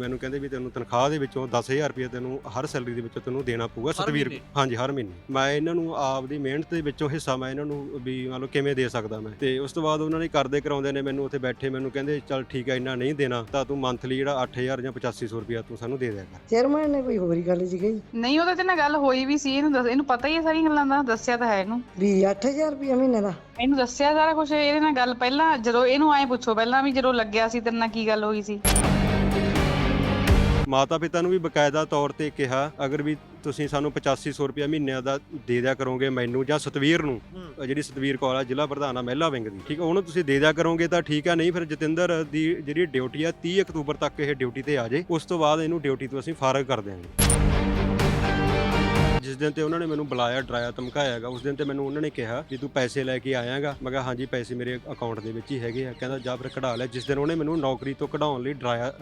ਮੈਨੂੰ ਕਹਿੰਦੇ ਵੀ ਤੈਨੂੰ ਤਨਖਾਹ ਦੇ ਵਿੱਚੋਂ 10000 ਰੁਪਏ ਤੈਨੂੰ ਹਰ ਸੈਲਰੀ ਦੇ ਵਿੱਚੋਂ ਤੈਨੂੰ ਦੇਣਾ ਪਊਗਾ ਹਰ ਮਹੀਨੇ? ਹਾਂਜੀ ਹਰ ਮਹੀਨੇ। ਮੈਂ ਇਹਨਾਂ ਨੂੰ ਆਪ ਦੀ ਮਿਹਨਤ ਦੇ ਵਿੱਚੋਂ ਹਿੱਸਾ ਮੈਂ ਇਹਨਾਂ ਨੂੰ ਵੀ ਮੰਨ ਲਓ ਕਿਵੇਂ ਦੇ ਸਕਦਾ ਮੈਂ। ਤੇ ਉਸ ਤੋਂ ਬਾਅਦ ਉਹਨਾਂ ਨੇ ਕਰਦੇ ਕਰਾਉਂਦੇ ਨੇ ਮੈਨੂੰ ਉੱਥੇ ਬੈਠੇ ਮੈਨੂੰ ਕਹਿੰਦੇ ਚੱਲ ਠੀਕ ਹੈ ਇੰਨਾ ਨਹੀਂ ਦੇਣਾ ਤਾਂ ਤੂੰ ਮੰਥਲੀ ਜਿਹੜਾ 8000 ਜਾਂ 8500 ਰੁਪਏ ਤੂੰ ਸਾਨੂੰ ਦੇ ਦਿਆ ਕਰ। ਚੇਅਰਮੈਨ ਨੇ ਕੋਈ ਹੋਰ ਹੀ ਗੱਲ ਜੀ ਕਹੀ? ਨਹੀਂ ਉਹਦੇ ਤੇ ਨਾ ਗੱਲ ਹੋਈ ਵੀ ਸੀ ਇਹਨੂੰ ਦੱਸ ਇਹਨੂੰ ਪਤਾ ਹੀ ਹੈ ਸਾਰੀਆਂ ਗੱਲਾਂ ਦਾ ਦੱਸਿਆ ਤਾਂ ਹੈ ਇਹਨੂੰ। ਵੀ 8000 ਰੁਪਏ ਮਹੀਨੇ ਦਾ? ਇਹਨੂੰ ਦੱਸਿਆ ਸਾਰਾ ਕੁਝ ਇਹਦੇ ਨਾਲ ਗੱਲ ਪਹਿਲਾਂ ਜਦੋਂ ਇਹਨੂੰ ਐਂ ਪੁੱਛੋ ਪਹਿਲਾਂ ਵੀ ਜਦੋਂ ਲੱਗਿਆ ਸੀ ਤੇਰੇ ਨਾਲ ਕੀ ਗੱਲ ਹੋਈ ਸੀ? ਮਾਤਾ ਪਿਤਾ ਨੂੰ ਵੀ ਬਕਾਇਦਾ ਤੌਰ ਤੇ ਕਿਹਾ ਅਗਰ ਵੀ ਤੁਸੀਂ ਸਾਨੂੰ 8500 ਰੁਪਏ ਮਹੀਨੇ ਦਾ ਦੇ ਦਿਆ ਕਰੋਗੇ ਮੈਨੂੰ ਜਾਂ ਸਤਵੀਰ ਨੂੰ ਅਹ ਜਿਹੜੀ ਸਤਵੀਰ ਕੌਰ ਆ ਜ਼ਿਲ੍ਹਾ ਪ੍ਰਧਾਨ ਆ ਮਹਿਲਾ ਵਿੰਗ ਦੀ ਠੀਕ ਆ ਉਹਨੂੰ ਤੁਸੀਂ ਦੇ ਦਿਆ ਕਰੋਗੇ ਤਾਂ ਠੀਕ ਆ ਨਹੀਂ ਫਿਰ ਜਤਿੰਦਰ ਦੀ ਜਿਹੜੀ ਡਿਊਟੀ ਆ 30 ਅਕਤੂਬਰ ਤੱਕ ਇਹ ਡਿਊਟੀ ਤੇ ਆ ਜੇ ਉਸ ਤੋਂ ਬਾਅਦ ਇਹਨੂੰ ਡਿਊਟੀ ਤੋਂ ਅਸੀਂ ਫਾਰਗ ਕਰ ਦਿਆਂਗੇ। ਜਿਸ ਦਿਨ ਤੇ ਉਹਨਾਂ ਨੇ ਮੈਨੂੰ ਬੁਲਾਇਆ ਡਰਾਇਆ ਧਮਕਾਇਆਗਾ ਉਸ ਦਿਨ ਤੇ ਮੈਨੂੰ ਉਹਨਾਂ ਨੇ ਕਿਹਾ ਵੀ ਤੂੰ ਪੈਸੇ ਲੈ ਕੇ ਆਇਆਗਾ। ਮੈਂ ਕਿਹਾ ਹਾਂਜੀ ਪੈਸੇ ਮੇਰੇ ਅਕਾਊਂਟ ਦੇ ਵਿੱਚ ਹੀ ਹੈਗੇ ਆ। ਕਹਿੰਦਾ ਜਾ ਫਿਰ ਕਢਾ ਲੈ। ਜਿਸ ਦਿਨ ਉਹਨੇ ਮੈਨੂੰ ਨੌਕਰੀ ਤੋਂ ਕਢਾਉਣ ਲਈ ਡਰਾਇਆ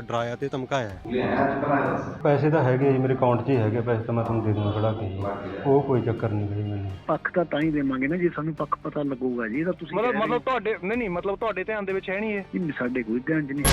ਡਰਾਇਆ ਤੇ ਧਮਕਾਇਆ। ਹੈ। ਪੈਸੇ ਤਾਂ ਹੈਗੇ ਜੀ ਮੇਰੇ ਅਕਾਊਂਟ 'ਚ ਹੀ ਹੈਗੇ ਪੈਸੇ ਤਾਂ ਮੈਂ ਤੁਹਾਨੂੰ ਦੇ ਦੂੰਗਾ ਕਢਾ ਕੇ ਜੀ। ਉਹ ਕੋਈ ਚੱਕਰ ਨਹੀਂ ਜੀ ਮੈਨੂੰ। ਪੱਖ ਤਾਂ ਤਾਂ ਹੀ ਦੇਵਾਂਗੇ ਨਾ ਜੇ ਸਾਨੂੰ ਪੱਖ ਪਤਾ ਲੱਗੂਗਾ ਜੀ ਇਹਦਾ ਤੁਸੀਂ ਮਤਲਬ ਕਹਿ ਰਹੇ ਮਤਲਬ ਤੁਹਾਡੇ ਨਹੀਂ ਨਹੀਂ ਮਤਲਬ ਤੁਹਾਡੇ ਧਿਆਨ ਦੇ ਵਿੱਚ ਹੈ ਨਹੀਂ ਇਹ। ਹੋ ਕਿ ਸਾਡੇ ਕੋਈ ਧਿਆਨ ਚ ਨਹੀਂ।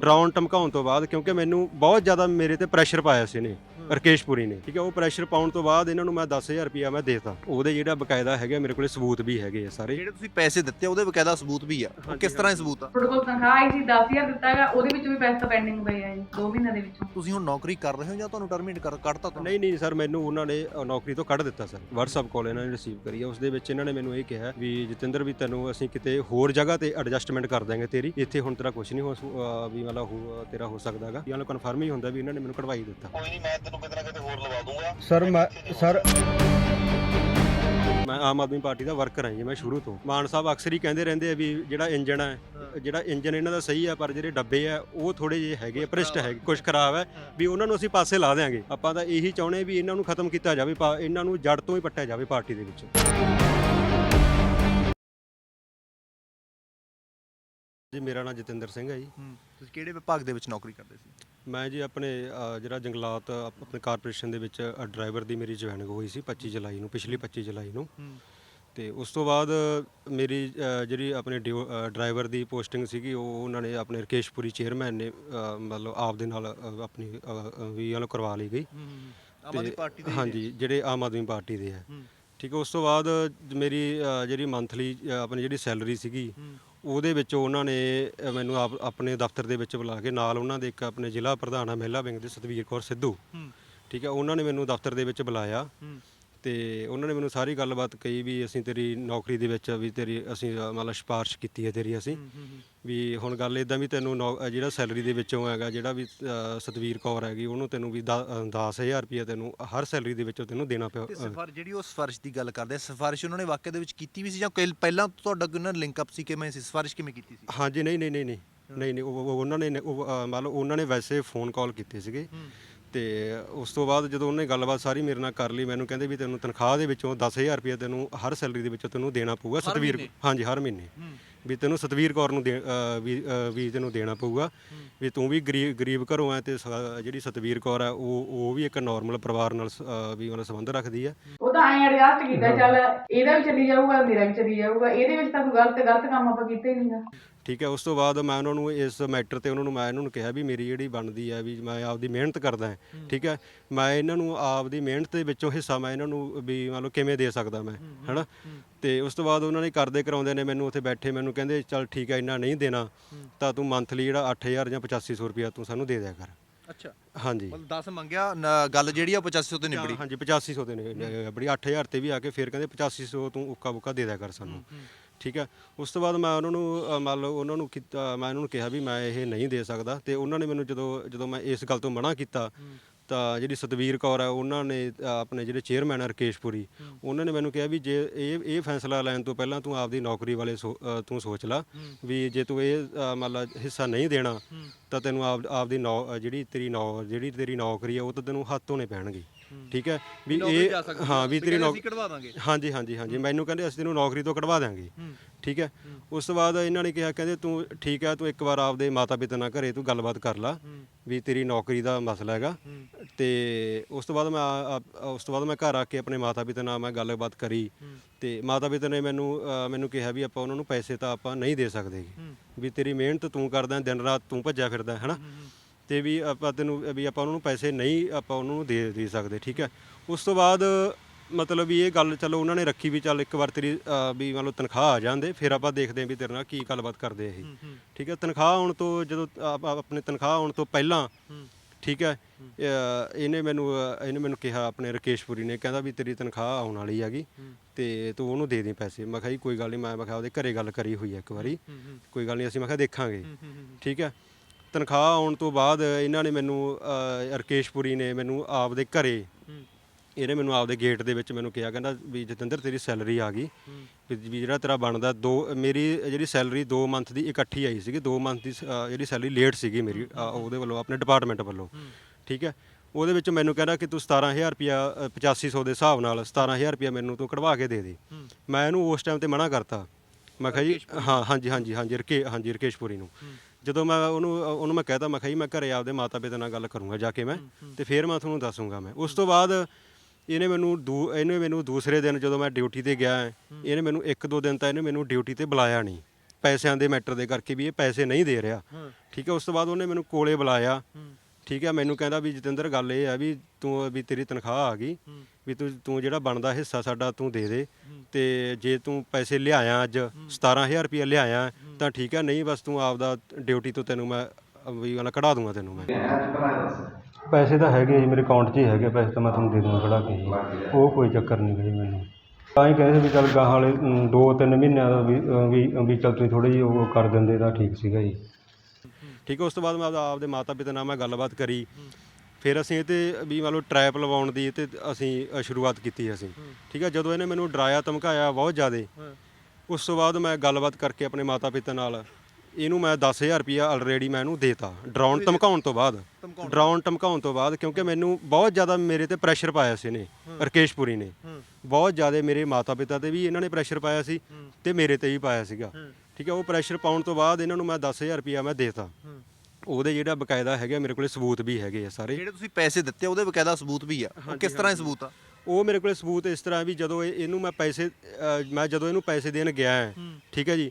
ਡਰਾਉਣ ਧਮਕਾਉਣ ਤੋਂ ਬਾਅਦ ਕਿਉਂਕਿ ਮੈਨੂੰ ਬਹੁਤ ਜ਼ਿਆਦਾ ਮੇਰੇ ਤੇ ਪ੍ਰੈਸ਼ਰ ਪਾਇਆ ਸੀ ਨੇ ਰਕੇਸ਼ਪੁਰੀ ਨੇ। ਠੀਕ ਹੈ ਉਹ ਪ੍ਰੈਸ਼ਰ ਪਾਉਣ ਤੋਂ ਬਾਅਦ ਇਹਨਾਂ ਨੂੰ ਮੈਂ 10000 ਰੁਪਇਆ ਮੈਂ ਦੇਤਾ। ਉਹਦੇ ਜਿਹੜਾ ਬਕਾਇਦਾ ਹੈਗਾ ਮੇਰੇ ਕੋਲੇ ਸਬੂਤ ਵੀ ਹੈਗੇ ਆ ਸਾਰੇ। ਜਿਹੜੇ ਤੁਸੀਂ ਪੈਸੇ ਦਿੱਤੇ ਉਹਦੇ ਬਕਾਇਦਾ ਸਬੂਤ ਵੀ ਆ। ਉਹ ਕਿਸ ਤਰ੍ਹਾਂ ਦੇ ਸਬੂਤ ਆ? ਤੁਹਾਡੇ ਕੋਲ ਤਨਖਾਹ ਆਈ ਸੀ 10000 ਦਿੱਤਾ ਹੈਗਾ ਉਹਦੇ ਵਿੱਚ ਵੀ ਪੈਸਾ ਪੈਂਡਿੰਗ ਪਏ ਆ ਜੀ 2 ਮਹੀਨਿਆਂ ਦੇ ਵਿੱਚੋਂ। ਤੁਸੀਂ ਹੁਣ ਨੌਕਰੀ ਕਰ ਰਹੇ ਹੋ ਜਾਂ ਤੁਹਾਨੂੰ ਟਰਮੀਨੇਟ ਕਰ ਕੱਢਤਾ ਤੁਹਾਨੂੰ? ਨਹੀਂ ਨਹੀਂ ਸਰ ਮੈਨੂੰ ਉਹਨਾਂ ਨੇ ਨੌਕਰੀ ਤੋਂ ਕੱਢ ਦਿੱਤਾ ਸਰ। WhatsApp ਕਾਲ ਇਹਨਾਂ ਨੇ ਰਿਸੀਵ ਕਰੀ ਆ। ਉਸ ਦੇ ਵਿੱਚ ਇਹਨਾਂ ਨੇ ਮੈਨੂੰ ਇਹ ਕਿਹਾ ਵੀ ਜਤਿੰਦਰ ਵੀ ਤੈਨੂੰ ਅਸੀਂ ਕਿਤੇ ਹੋਰ ਜਗ੍ਹਾ ਤੇ ਐਡਜਸਟਮੈਂਟ ਕਰ ਦਾਂਗੇ ਤੇਰੀ। ਇੱਥੇ ਹੁਣ ਤੇਰਾ ਕੁਝ ਨਹੀਂ ਹੋ ਵੀ ਮਤਲਬ ਤੇਰਾ ਹੋ ਸਕਦਾਗਾ। ਇਹਨਾਂ ਨੂੰ ਕਨਫਰਮ ਹੀ ਹੁੰਦਾ ਵੀ ਇਹਨਾਂ ਨੇ ਮੈਨੂੰ ਕਢਵਾਈ ਦਿੱਤਾ। ਕੋਈ ਨਹੀਂ ਮੈਂ ਤੈਨੂੰ ਕਿਤੇ ਨਾ ਕਿਤੇ ਹੋਰ ਲਵਾ ਦੂੰਗਾ। ਸਰ ਮੈਂ ਸਰ ਮੈਂ ਆਮ ਆਦਮੀ ਪਾਰਟੀ ਦਾ ਵਰਕਰ ਹਾਂ ਜੀ ਮੈਂ ਸ਼ੁਰੂ ਤੋਂ। ਮਾਨ ਸਾਹਿਬ ਅਕਸਰ ਹੀ ਕਹਿੰਦੇ ਰਹਿੰਦੇ ਆ ਵੀ ਜਿਹੜਾ ਇੰਜਨ ਹੈ ਜਿਹੜਾ ਇੰਜਨ ਇਹਨਾਂ ਦਾ ਸਹੀ ਹੈ ਪਰ ਜਿਹੜੇ ਡੱਬੇ ਆ ਉਹ ਥੋੜੇ ਜਿਹੇ ਹੈਗੇ ਭ੍ਰਿਸ਼ਟ ਹੈਗੇ ਕੁਝ ਖਰਾਬ ਹੈ ਵੀ ਉਹਨਾਂ ਨੂੰ ਅਸੀਂ ਪਾਸੇ ਲਾ ਦੇਾਂਗੇ ਆਪਾਂ ਤਾਂ ਇਹੀ ਚਾਹੁੰਦੇ ਵੀ ਇਹਨਾਂ ਨੂੰ ਖਤਮ ਕੀਤਾ ਜਾਵੇ ਪਾ- ਇਹਨਾਂ ਨੂੰ ਜੜ ਤੋਂ ਹੀ ਪੱਟਿਆ ਜਾਵੇ ਪਾਰਟੀ ਦੇ ਵਿੱਚ। ਜੀ ਮੇਰਾ ਨਾਮ ਜਤਿੰਦਰ ਸਿੰਘ ਹੈ ਜੀ। ਹੂੰ। ਤੁਸੀਂ ਕਿਹੜੇ ਵਿਭਾਗ ਦੇ ਵਿੱਚ ਨੌਕਰੀ ਕਰਦੇ ਸੀ? ਮੈਂ ਜੀ ਆਪਣੇ ਅ, ਜਿਹੜਾ ਜੰਗਲਾਤ ਆਪਣੇ ਕਾਰਪੋਰੇਸ਼ਨ ਦੇ ਵਿੱਚ ਡਰਾਈਵਰ ਦੀ ਮੇਰੀ ਜੁਆਇਨਿੰਗ ਹੋਈ ਸੀ 25 ਜੁਲਾਈ ਨੂੰ ਪਿਛਲੀ 25 ਜੁਲਾਈ ਨੂੰ। ਤੇ ਉਸ ਤੋਂ ਬਾਅਦ ਮੇਰੀ ਅ, ਜਿਹੜੀ ਆਪਣੇ ਡਰਾਈਵਰ ਦੀ ਪੋਸਟਿੰਗ ਸੀਗੀ ਉਹ ਉਹਨਾਂ ਨੇ ਆਪਣੇ ਰਕੇਸ਼ਪੁਰੀ ਚੇਅਰਮੈਨ ਨੇ ਅ, ਮਤਲਬ ਆਪ ਦੇ ਨਾਲ ਅ, ਆਪਣੀ ਅ, ਅ, ਵੀ ਉਹਨਾਂ ਕਰਵਾ ਲਈ ਗਈ ਆਮ ਆਦਮੀ ਤੇ- ਪਾਰਟੀ ਦੇ ਹੀ ਹਾਂਜੀ ਜਿਹੜੇ ਆਮ ਆਦਮੀ ਪਾਰਟੀ ਦੇ ਆ ਹੂੰ। ਠੀਕ ਹੈ ਉਸ ਤੋਂ ਬਾਅਦ ਮੇਰੀ ਅ, ਜਿਹੜੀ ਮੰਥਲੀ ਆਪਣੀ ਜਿਹੜੀ ਸੈਲਰੀ ਸੀਗੀ ਹੂੰ। ਉਹਦੇ ਵਿੱਚ ਉਹਨਾਂ ਨੇ ਅ, ਮੈਨੂੰ ਆਪ- ਆਪਣੇ ਦਫ਼ਤਰ ਦੇ ਵਿੱਚ ਬੁਲਾ ਕੇ ਨਾਲ ਉਹਨਾਂ ਦੇ ਇੱਕ ਆਪਣੇ ਜ਼ਿਲ੍ਹਾ ਪ੍ਰਧਾਨ ਆ ਮਹਿਲਾ ਵਿੰਗ ਦੇ ਸਤਵੀਰ ਕੌਰ ਸਿੱਧੂ ਹੂੰ। ਠੀਕ ਹੈ ਉਹਨਾਂ ਨੇ ਮੈਨੂੰ ਦਫ਼ਤਰ ਦੇ ਵਿੱਚ ਬੁਲਾਇਆ ਹੂੰ। ਤੇ ਉਹਨਾਂ ਨੇ ਮੈਨੂੰ ਸਾਰੀ ਗੱਲਬਾਤ ਕਹੀ ਵੀ ਅਸੀਂ ਤੇਰੀ ਨੌਕਰੀ ਦੇ ਵਿੱਚ ਵੀ ਤੇਰੀ ਅਸੀਂ ਮਤਲਬ ਸਿਫਾਰਿਸ਼ ਕੀਤੀ ਹੈ ਤੇਰੀ ਅਸੀਂ। ਵੀ ਹੁਣ ਗੱਲ ਇਦਾਂ ਵੀ ਤੈਨੂੰ ਨੌ- ਜਿਹੜਾ ਸੈਲਰੀ ਦੇ ਵਿੱਚੋਂ ਹੈਗਾ ਜਿਹੜਾ ਵੀ ਅ, ਸਤਵੀਰ ਕੌਰ ਹੈਗੀ ਉਹਨੂੰ ਤੈਨੂੰ ਵੀ 10000 ਰੁਪਏ ਤੈਨੂੰ ਹਰ ਸੈਲਰੀ ਦੇ ਵਿੱਚੋਂ ਤੈਨੂੰ ਦੇਣਾ ਪਿਆ ਤੇ ਅ, ਸਿਫਾਰ ਜਿਹੜੀ ਉਹ ਸਿਫਾਰਿਸ਼ ਦੀ ਗੱਲ ਕਰਦੇ ਆ ਸਿਫਾਰਿਸ਼ ਉਹਨਾਂ ਨੇ ਵਾਕਿਆ ਦੇ ਵਿੱਚ ਕੀਤੀ ਵੀ ਸੀ ਜਾਂ ਕੋਈ ਪਹਿਲਾਂ ਤੁਹਾਡਾ ਕੋਈ ਉਹਨਾਂ ਲਿੰਕ ਅਪ ਸੀ ਕਿਵੇਂ ਸੀ ਸਿਫਾਰਿਸ਼ ਕਿਵੇਂ ਕੀਤੀ ਸੀ? ਹਾਂਜੀ ਨਹੀਂ ਨਹੀਂ ਨਹੀਂ ਨਹੀਂ ਨਹੀਂ ਨਹੀਂ ਉਹ ਉਹ- ਉਹਨਾਂ ਨੇ ਉਹ, ਅ, ਮੰਨ ਲਓ ਉਹਨਾਂ ਨੇ ਵੈਸੇ ਫੋਨ ਕਾਲ ਕੀਤੇ ਸੀਗੇ। ਤੇ ਉਸ ਤੋਂ ਬਾਅਦ ਜਦੋਂ ਉਹਨੇ ਗੱਲਬਾਤ ਸਾਰੀ ਮੇਰੇ ਨਾਲ ਕਰ ਲਈ ਮੈਨੂੰ ਕਹਿੰਦੇ ਵੀ ਤੈਨੂੰ ਤਨਖਾਹ ਦੇ ਵਿੱਚੋਂ 10000 ਰੁਪਏ ਤੈਨੂੰ ਹਰ ਸੈਲਰੀ ਦੇ ਵਿੱਚੋਂ ਤੈਨੂੰ ਦੇਣਾ ਪਊਗਾ ਸਤਵੀਰ? ਹਾਂਜੀ ਹਰ ਮਹੀਨੇ। ਵੀ ਤੈਨੂੰ ਸਤਵੀਰ ਕੌਰ ਨੂੰ ਦੇ- ਅ, ਵੀ ਅ, ਵੀ ਤੈਨੂੰ ਦੇਣਾ ਪਊਗਾ। ਵੀ ਤੂੰ ਵੀ ਗਰੀਬ ਗਰੀਬ ਘਰੋਂ ਆ ਤੇ ਸ- ਜਿਹੜੀ ਸਤਵੀਰ ਕੌਰ ਆ ਉਹ ਉਹ ਵੀ ਇੱਕ ਨਾਰਮਲ ਪਰਿਵਾਰ ਨਾਲ ਸ- ਅ, ਵੀ ਮਤਲਬ ਸੰਬੰਧ ਰੱਖਦੀ ਆ। ਉਹ ਤਾਂ ਐਂ ਐਡਜਸਟ ਕੀਤਾ ਚੱਲ ਇਹਦਾ ਵੀ ਚੱਲੀ ਜਾਊਗਾ ਮੇਰਾ ਵੀ ਚੱਲੀ ਜਾਊਗਾ ਇਹਦੇ ਵਿੱਚ ਤਾਂ ਕੋਈ ਗਲਤ ਗਲਤ ਕੰਮ ਆਪਾਂ ਕੀਤਾ ਹੀ ਨਹੀਂਗਾ ਠੀਕ ਹੈ ਉਸ ਤੋਂ ਬਾਅਦ ਮੈਂ ਉਹਨਾਂ ਨੂੰ ਇਸ ਮੈਟਰ ਤੇ ਉਹਨਾਂ ਨੂੰ ਮੈਂ ਇਹਨਾਂ ਨੂੰ ਕਿਹਾ ਵੀ ਮੇਰੀ ਜਿਹੜੀ ਬਣਦੀ ਹੈ ਵੀ ਮੈਂ ਆਪਦੀ ਮਿਹਨਤ ਕਰਦਾ ਹਾਂ ਠੀਕ ਹੈ। ਮੈਂ ਇਹਨਾਂ ਨੂੰ ਆਪਦੀ ਮਿਹਨਤ ਦੇ ਵਿੱਚੋਂ ਹਿੱਸਾ ਮੈਂ ਇਹਨਾਂ ਨੂੰ ਵੀ ਮੰਨ ਲਓ ਕਿਵੇਂ ਦੇ ਸਕਦਾ ਮੈਂ ਹੈਨਾ? ਤੇ ਉਸ ਤੋਂ ਬਾਅਦ ਉਹਨਾਂ ਨੇ ਕਰਦੇ ਕਰਾਉਂਦੇ ਨੇ ਮੈਨੂੰ ਉੱਥੇ ਬੈਠੇ ਮੈਨੂੰ ਕਹਿੰਦੇ ਚੱਲ ਠੀਕ ਹੈ ਇੰਨਾ ਨਹੀਂ ਦੇਣਾ ਤਾਂ ਤੂੰ ਮੰਥਲੀ ਜਿਹੜਾ 8000 ਜਾਂ 8500 ਰੁਪਇਆ ਤੂੰ ਸਾਨੂੰ ਦੇ ਦਿਆ ਕਰ। ਅੱਛਾ। ਹਾਂਜੀ। ਮਤਲਬ 10 ਮੰਗਿਆ ਗੱਲ ਜਿਹੜੀ ਆ ਉਹ 8500 ਤੇ ਨਿਬੜੀ। ਹਾਂਜੀ 8500 ਦੇ ਨੇ ਬੜੀ 8000 ਤੇ ਵੀ ਆ ਕੇ ਫਿਰ ਕਹਿੰਦੇ 8500 ਤੂੰ ਉੱਕਾ ਬੁੱਕਾ ਦੇ ਦਿਆ ਕਰ ਸਾਨੂੰ। ਠੀਕ ਹੈ। ਉਸ ਤੋਂ ਬਾਅਦ ਮੈਂ ਉਹਨਾਂ ਨੂੰ ਅ, ਮੰਨ ਲਓ ਉਹਨਾਂ ਨੂੰ ਕੀਤਾ ਮੈਂ ਉਹਨਾਂ ਨੂੰ ਕਿਹਾ ਵੀ ਮੈਂ ਇਹ ਨਹੀਂ ਦੇ ਸਕਦਾ। ਤੇ ਉਹਨਾਂ ਨੇ ਮੈਨੂੰ ਜਦੋਂ ਜਦੋਂ ਮੈਂ ਇਸ ਗੱਲ ਤੋਂ ਮਨਾ ਕੀਤਾ ਤਾਂ ਜਿਹੜੀ ਸਤਵੀਰ ਕੌਰ ਹੈ ਉਹਨਾਂ ਨੇ ਅ, ਆਪਣੇ ਜਿਹੜੇ ਚੇਅਰਮੈਨ ਹੈ ਰਕੇਸ਼ਪੁਰੀ ਉਹਨਾਂ ਨੇ ਮੈਨੂੰ ਕਿਹਾ ਵੀ ਜੇ ਇਹ ਇਹ ਫੈਸਲਾ ਲੈਣ ਤੋਂ ਪਹਿਲਾਂ ਤੂੰ ਆਪਦੀ ਨੌਕਰੀ ਵਾਲੇ ਸੋ- ਅ, ਤੂੰ ਸੋਚ ਲੈ ਵੀ ਜੇ ਤੂੰ ਇਹ ਅ, ਮੰਨ ਲਾ ਹਿੱਸਾ ਨਹੀਂ ਦੇਣਾ ਤਾਂ ਤੈਨੂੰ ਆਪ ਆਪਦੀ ਨੌ ਅ, ਜਿਹੜੀ ਤੇਰੀ ਨੌ ਜਿਹੜੀ ਤੇਰੀ ਨੌਕਰੀ ਹੈ ਉਹ ਤਾਂ ਤੈਨੂੰ ਹੱਥ ਧੋਣੇ ਪੈਣਗੇ। ਠੀਕ ਹੈ? ਵੀ ਇਹ ਹਾਂ। ਵੀ ਤੇਰੀ ਨੌਕਰੀ ਕਢਵਾ ਦਾਂਗੇ। ਹਾਂਜੀ ਹਾਂਜੀ ਹਾਂਜੀ। ਮੈਨੂੰ ਕਹਿੰਦੇ ਅਸੀਂ ਤੈਨੂੰ ਨੌਕਰੀ ਤੋਂ ਕਢਵਾ ਦਾਂਗੇ ਠੀਕ ਹੈ? ਉਸ ਤੋਂ ਬਾਅਦ ਇਹਨਾਂ ਨੇ ਕਿਹਾ ਕਹਿੰਦੇ ਤੂੰ ਠੀਕ ਹੈ ਤੂੰ ਇੱਕ ਵਾਰ ਆਪਦੇ ਮਾਤਾ ਪਿਤਾ ਨਾਲ ਘਰੇ ਤੂੰ ਗੱਲਬਾਤ ਕਰ ਲਾ ਵੀ ਤੇਰੀ ਨੌਕਰੀ ਦਾ ਮਸਲਾ ਹੈਗਾ। ਤੇ ਉਸ ਤੋਂ ਬਾਅਦ ਮੈਂ ਉਸ ਤੋਂ ਬਾਅਦ ਮੈਂ ਘਰ ਆ ਕੇ ਆਪਣੇ ਮਾਤਾ ਪਿਤਾ ਨਾਲ ਮੈਂ ਗੱਲਬਾਤ ਕਰੀ। ਤੇ ਮਾਤਾ ਪਿਤਾ ਨੇ ਮੈਨੂੰ ਮੈਨੂੰ ਕਿਹਾ ਵੀ ਆਪਾਂ ਉਹਨਾਂ ਨੂੰ ਪੈਸੇ ਤਾਂ ਆਪਾਂ ਨਹੀਂ ਦੇ ਸਕਦੇ। ਵੀ ਤੇਰੀ ਮਿਹਨਤ ਤੂੰ ਕਰਦਾ ਦਿਨ ਰਾਤ ਤੂੰ ਭੱਜਿਆ ਫਿਰਦਾ ਹੈਨਾ ਤੇ ਵੀ ਆਪਾਂ ਤੈਨੂੰ ਵੀ ਆਪਾਂ ਉਹਨਾਂ ਨੂੰ ਪੈਸੇ ਨਹੀਂ ਆਪਾਂ ਉਹਨਾਂ ਨੂੰ ਦੇ ਦੇ ਸਕਦੇ ਠੀਕ ਹੈ? ਉਸ ਤੋਂ ਬਾਅਦ ਮਤਲਬ ਵੀ ਇਹ ਗੱਲ ਚਲੋ ਉਹਨਾਂ ਨੇ ਰੱਖੀ ਵੀ ਚੱਲ ਇੱਕ ਵਾਰ ਤੇਰੀ ਅ, ਵੀ ਮੰਨ ਲਓ ਤਨਖਾਹ ਆ ਜਾਂਦੇ ਫਿਰ ਆਪਾਂ ਦੇਖਦੇ ਹਾਂ ਵੀ ਤੇਰੇ ਨਾਲ ਕੀ ਗੱਲਬਾਤ ਕਰਦੇ ਆ ਇਹ ਠੀਕ ਹੈ? ਤਨਖਾਹ ਆਉਣ ਤੋਂ ਜਦੋਂ ਆਪ- ਆਪ- ਆਪਣੇ ਤਨਖਾਹ ਆਉਣ ਤੋਂ ਪਹਿਲਾਂ ਠੀਕ ਹੈ? ਅ, ਇਹਨੇ ਮੈਨੂੰ ਅ, ਇਹਨੇ ਮੈਨੂੰ ਕਿਹਾ ਆਪਣੇ ਰਕੇਸ਼ਪੁਰੀ ਨੇ ਕਹਿੰਦਾ ਵੀ ਤੇਰੀ ਤਨਖਾਹ ਆਉਣ ਵਾਲੀ ਹੈਗੀ ਤੇ ਤੂੰ ਉਹਨੂੰ ਦੇ ਦੇ ਪੈਸੇ। ਮੈਂ ਕਿਹਾ ਜੀ ਕੋਈ ਗੱਲ ਨਹੀਂ ਮੈਂ ਮੈਂ ਕਿਹਾ ਉਹਦੇ ਘਰੇ ਗੱਲ ਕਰੀ ਹੋਈ ਹੈ ਇੱਕ ਵਾਰੀ। ਕੋਈ ਗੱਲ ਨਹੀਂ ਅਸੀਂ ਮੈਂ ਕਿਹਾ ਦੇਖਾਂਗੇ। ਠੀਕ ਹੈ? ਤਨਖਾਹ ਆਉਣ ਤੋਂ ਬਾਅਦ ਇਹਨਾਂ ਨੇ ਮੈਨੂੰ ਅ, ਰਕੇਸ਼ਪੁਰੀ ਨੇ ਮੈਨੂੰ ਆਪਦੇ ਘਰੇ ਇਹਨੇ ਮੈਨੂੰ ਆਪਦੇ ਗੇਟ ਦੇ ਵਿੱਚ ਮੈਨੂੰ ਕਿਹਾ ਕਹਿੰਦਾ ਵੀ ਜਤਿੰਦਰ ਤੇਰੀ ਸੈਲਰੀ ਆ ਗਈ। ਵੀ ਵੀ ਜਿਹੜਾ ਤੇਰਾ ਬਣਦਾ ਦੋ ਮੇਰੀ ਜਿਹੜੀ ਸੈਲਰੀ 2 ਮੰਥ ਦੀ ਇਕੱਠੀ ਆਈ ਸੀਗੀ 2 ਮੰਥ ਦੀ ਸ- ਅ, ਜਿਹੜੀ ਸੈਲਰੀ ਲੇਟ ਸੀਗੀ ਮੇਰੀ ਅ, ਉਹਦੇ ਵੱਲੋਂ ਆਪਣੇ ਡਿਪਾਰਟਮੈਂਟ ਵੱਲੋਂ। ਠੀਕ ਹੈ? ਉਹਦੇ ਵਿੱਚ ਮੈਨੂੰ ਕਹਿੰਦਾ ਕਿ ਤੂੰ 17000 ਰੁਪਿਆ 8500 ਦੇ ਹਿਸਾਬ ਨਾਲ 17000 ਰੁਪਿਆ ਮੈਨੂੰ ਤੂੰ ਕਢਵਾ ਕੇ ਦੇ ਦੇ। ਮੈਂ ਇਹਨੂੰ ਉਸ ਟਾਈਮ ਤੇ ਮਨਾ ਕਰਤਾ। ਮੈਂ ਕਿਹਾ ਜੀ ਹਾਂ ਹਾਂਜੀ ਹਾਂਜੀ ਹਾਂਜੀ ਰਕੇ ਹਾਂਜੀ ਰਕੇਸ਼ਪੁਰੀ ਨੂੰ। ਜਦੋਂ ਮੈਂ ਉਹਨੂੰ ਉਹਨੂੰ ਮੈਂ ਕਹਿਤਾ ਮੈਂ ਕਿਹਾ ਜੀ ਮੈਂ ਘਰੇ ਆਪਦੇ ਮਾਤਾ ਪਿਤਾ ਨਾਲ ਗੱਲ ਕਰੂੰਗਾ ਜਾ ਕੇ ਮੈਂ ਤੇ ਫਿਰ ਮੈਂ ਤੁਹਾਨੂੰ ਦੱਸੂਗਾ ਮੈਂ। ਉਸ ਤੋਂ ਬਾਅਦ ਇਹਨੇ ਮੈਨੂੰ ਦੂ ਇਹਨੇ ਮੈਨੂੰ ਦੂਸਰੇ ਦਿਨ ਜਦੋਂ ਮੈਂ ਡਿਊਟੀ ਤੇ ਗਿਆ ਇਹਨੇ ਮੈਨੂੰ ਇੱਕ ਦੋ ਦਿਨ ਤਾਂ ਇਹਨੇ ਮੈਨੂੰ ਡਿਊਟੀ ਤੇ ਬੁਲਾਇਆ ਨਹੀਂ। ਪੈਸਿਆਂ ਦੇ ਮੈਟਰ ਦੇ ਕਰਕੇ ਵੀ ਇਹ ਪੈਸੇ ਨਹੀਂ ਦੇ ਰਿਹਾ। ਠੀਕ ਹੈ ਉਸ ਤੋਂ ਬਾਅਦ ਉਹਨੇ ਮੈਨੂੰ ਕੋਲੇ ਬੁਲਾਇਆ। ਠੀਕ ਹੈ ਮੈਨੂੰ ਕਹਿੰਦਾ ਵੀ ਜਤਿੰਦਰ ਗੱਲ ਇਹ ਹੈ ਵੀ ਤੂੰ ਵੀ ਤੇਰੀ ਤਨਖਾਹ ਆ ਗਈ ਵੀ ਤੂੰ ਤੂੰ ਜਿਹੜਾ ਬਣਦਾ ਹਿੱਸਾ ਸਾਡਾ ਤੂੰ ਦੇ ਦੇ ਤੇ ਜੇ ਤੂੰ ਪੈਸੇ ਲਿਆਇਆ ਅੱਜ 17000 ਰੁਪਏ ਲਿਆਇਆ ਤਾਂ ਠੀਕ ਹੈ ਨਹੀਂ ਬਸ ਤੂੰ ਆਪਦਾ ਡਿਊਟੀ ਤੋਂ ਤੈਨੂੰ ਮੈਂ ਵੀ ਵਾਲਾ ਕਢਾ ਦੂੰਗਾ ਤੈਨੂੰ ਮੈਂ। ਪੈਸੇ ਤਾਂ ਹੈਗੇ ਜੀ ਮੇਰੇ ਅਕਾਊਂਟ 'ਚ ਹੀ ਹੈਗੇ ਪੈਸੇ ਤਾਂ ਮੈਂ ਤੁਹਾਨੂੰ ਦੇ ਦੂੰਗਾ ਕਢਾ ਕੇ ਜੀ। ਉਹ ਕੋਈ ਚੱਕਰ ਨਹੀਂ ਜੀ ਮੈਨੂੰ। ਤਾਂ ਹੀ ਕਹਿੰਦੇ ਸੀ ਵੀ ਚੱਲ ਗਾਹਾਂ ਵਾਲੇ 2-3 ਮਹੀਨਿਆਂ ਦਾ ਵੀ ਵੀ ਚੱਲ ਤੁਸੀਂ ਥੋੜੀ ਜਿਹੀ ਉਹ ਕਰ ਦਿੰਦੇ ਤਾਂ ਠੀਕ ਸੀਗਾ ਜੀ। ਠੀਕ ਹੈ ਉਸ ਤੋਂ ਬਾਅਦ ਮੈਂ ਆਪਦਾ ਆਪਦੇ ਮਾਤਾ ਪਿਤਾ ਨਾਲ ਮੈਂ ਗੱਲਬਾਤ ਕਰੀ। ਫਿਰ ਅਸੀਂ ਇਹ ਤੇ ਵੀ ਮੰਨ ਲਓ ਟਰੈਪ ਲਵਾਉਣ ਦੀ ਤੇ ਅਸੀਂ ਅ, ਸ਼ੁਰੂਆਤ ਕੀਤੀ ਅਸੀਂ। ਠੀਕ ਹੈ ਜਦੋਂ ਇਹਨੇ ਮੈਨੂੰ ਡਰਾਇਆ ਧਮਕਾਇਆ ਬਹੁਤ ਜ਼ਿਆਦੇ। ਉਸ ਤੋਂ ਬਾਅਦ ਮੈਂ ਗੱਲਬਾਤ ਕਰਕੇ ਆਪਣੇ ਮਾਤਾ ਪਿਤਾ ਨਾਲ ਇਹਨੂੰ ਮੈਂ 10000 ਰੁਪਇਆ ਆਲਰੇਡੀ ਮੈਂ ਇਹਨੂੰ ਦੇਤਾ। ਡਰਾਉਣ ਧਮਕਾਉਣ ਤੋਂ ਬਾਅਦ। ਡਰਾਉਣ ਧਮਕਾਉਣ ਤੋਂ ਬਾਅਦ ਕਿਉਂਕਿ ਮੈਨੂੰ ਬਹੁਤ ਜ਼ਿਆਦਾ ਮੇਰੇ ਤੇ ਪ੍ਰੈਸ਼ਰ ਪਾਇਆ ਸੀ ਇਹਨੇ ਰਕੇਸ਼ਪੁਰੀ ਨੇ। ਬਹੁਤ ਜ਼ਿਆਦਾ ਮੇਰੇ ਮਾਤਾ ਪਿਤਾ ਤੇ ਵੀ ਇਹਨਾਂ ਨੇ ਪ੍ਰੈਸ਼ਰ ਪਾਇਆ ਸੀ ਤੇ ਮੇਰੇ ਤੇ ਵੀ ਪਾਇਆ ਸੀਗਾ। ਠੀਕ ਹੈ ਉਹ ਪ੍ਰੈਸ਼ਰ ਪਾਉਣ ਤੋਂ ਬਾਅਦ ਇਹਨਾਂ ਨੂੰ ਮੈਂ 10000 ਰੁਪਇਆ ਮੈਂ ਦੇਤਾ। ਉਹਦੇ ਜਿਹੜਾ ਬਕਾਇਦਾ ਹੈਗਾ ਮੇਰੇ ਕੋਲੇ ਸਬੂਤ ਵੀ ਹੈਗੇ ਆ ਸਾਰੇ। ਜਿਹੜੇ ਤੁਸੀਂ ਪੈਸੇ ਦਿੱਤੇ ਉਹਦੇ ਬਕਾਇਦਾ ਸਬੂਤ ਵੀ ਆ। ਉਹ ਕਿਸ ਤਰ੍ਹਾਂ ਦੇ ਸਬੂਤ ਆ? ਉਹ ਮੇਰੇ ਕੋਲੇ ਸਬੂਤ ਇਸ ਤਰ੍ਹਾਂ ਵੀ ਜਦੋਂ ਇਹ- ਇਹਨੂੰ ਮੈਂ ਪੈਸੇ ਅ, ਮੈਂ ਜਦੋਂ ਇਹਨੂੰ ਪੈਸੇ ਦੇਣ ਗਿਆ ਹਾਂ, ਠੀਕ ਹੈ ਜੀ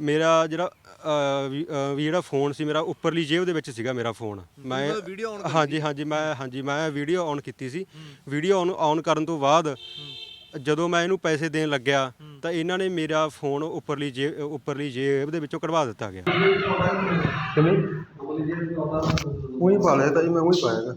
ਮੇਰਾ ਜਿਹੜਾ ਅ, ਵੀ ਅ, ਵੀ ਜਿਹੜਾ ਫੋਨ ਸੀ ਮੇਰਾ ਉੱਪਰਲੀ ਜੇਬ ਦੇ ਵਿੱਚ ਸੀਗਾ ਮੇਰਾ ਫੋਨ ਮੈਂ ਹਾਂਜੀ ਹਾਂਜੀ ਮੈਂ ਹਾਂਜੀ ਮੈਂ ਵੀਡੀਓ ਔਨ ਕੀਤੀ ਸੀ। ਵੀਡੀਓ ਔਨ ਔਨ ਕਰਨ ਤੋਂ ਬਾਅਦ ਜਦੋਂ ਮੈਂ ਇਹਨੂੰ ਪੈਸੇ ਦੇਣ ਲੱਗਿਆ ਤਾਂ ਇਹਨਾਂ ਨੇ ਮੇਰਾ ਫੋਨ ਉੱਪਰਲੀ ਜੇਬ ਉੱਪਰਲੀ ਜੇਬ ਦੇ ਵਿੱਚੋਂ ਕਢਵਾ ਦਿੱਤਾ ਗਿਆ। ਕਿਵੇਂ? ਉਹੀ ਪਾ ਲਿਆ ਤਾਂ ਜੀ ਮੈਂ ਉਹੀ ਪਾਇਆਗਾ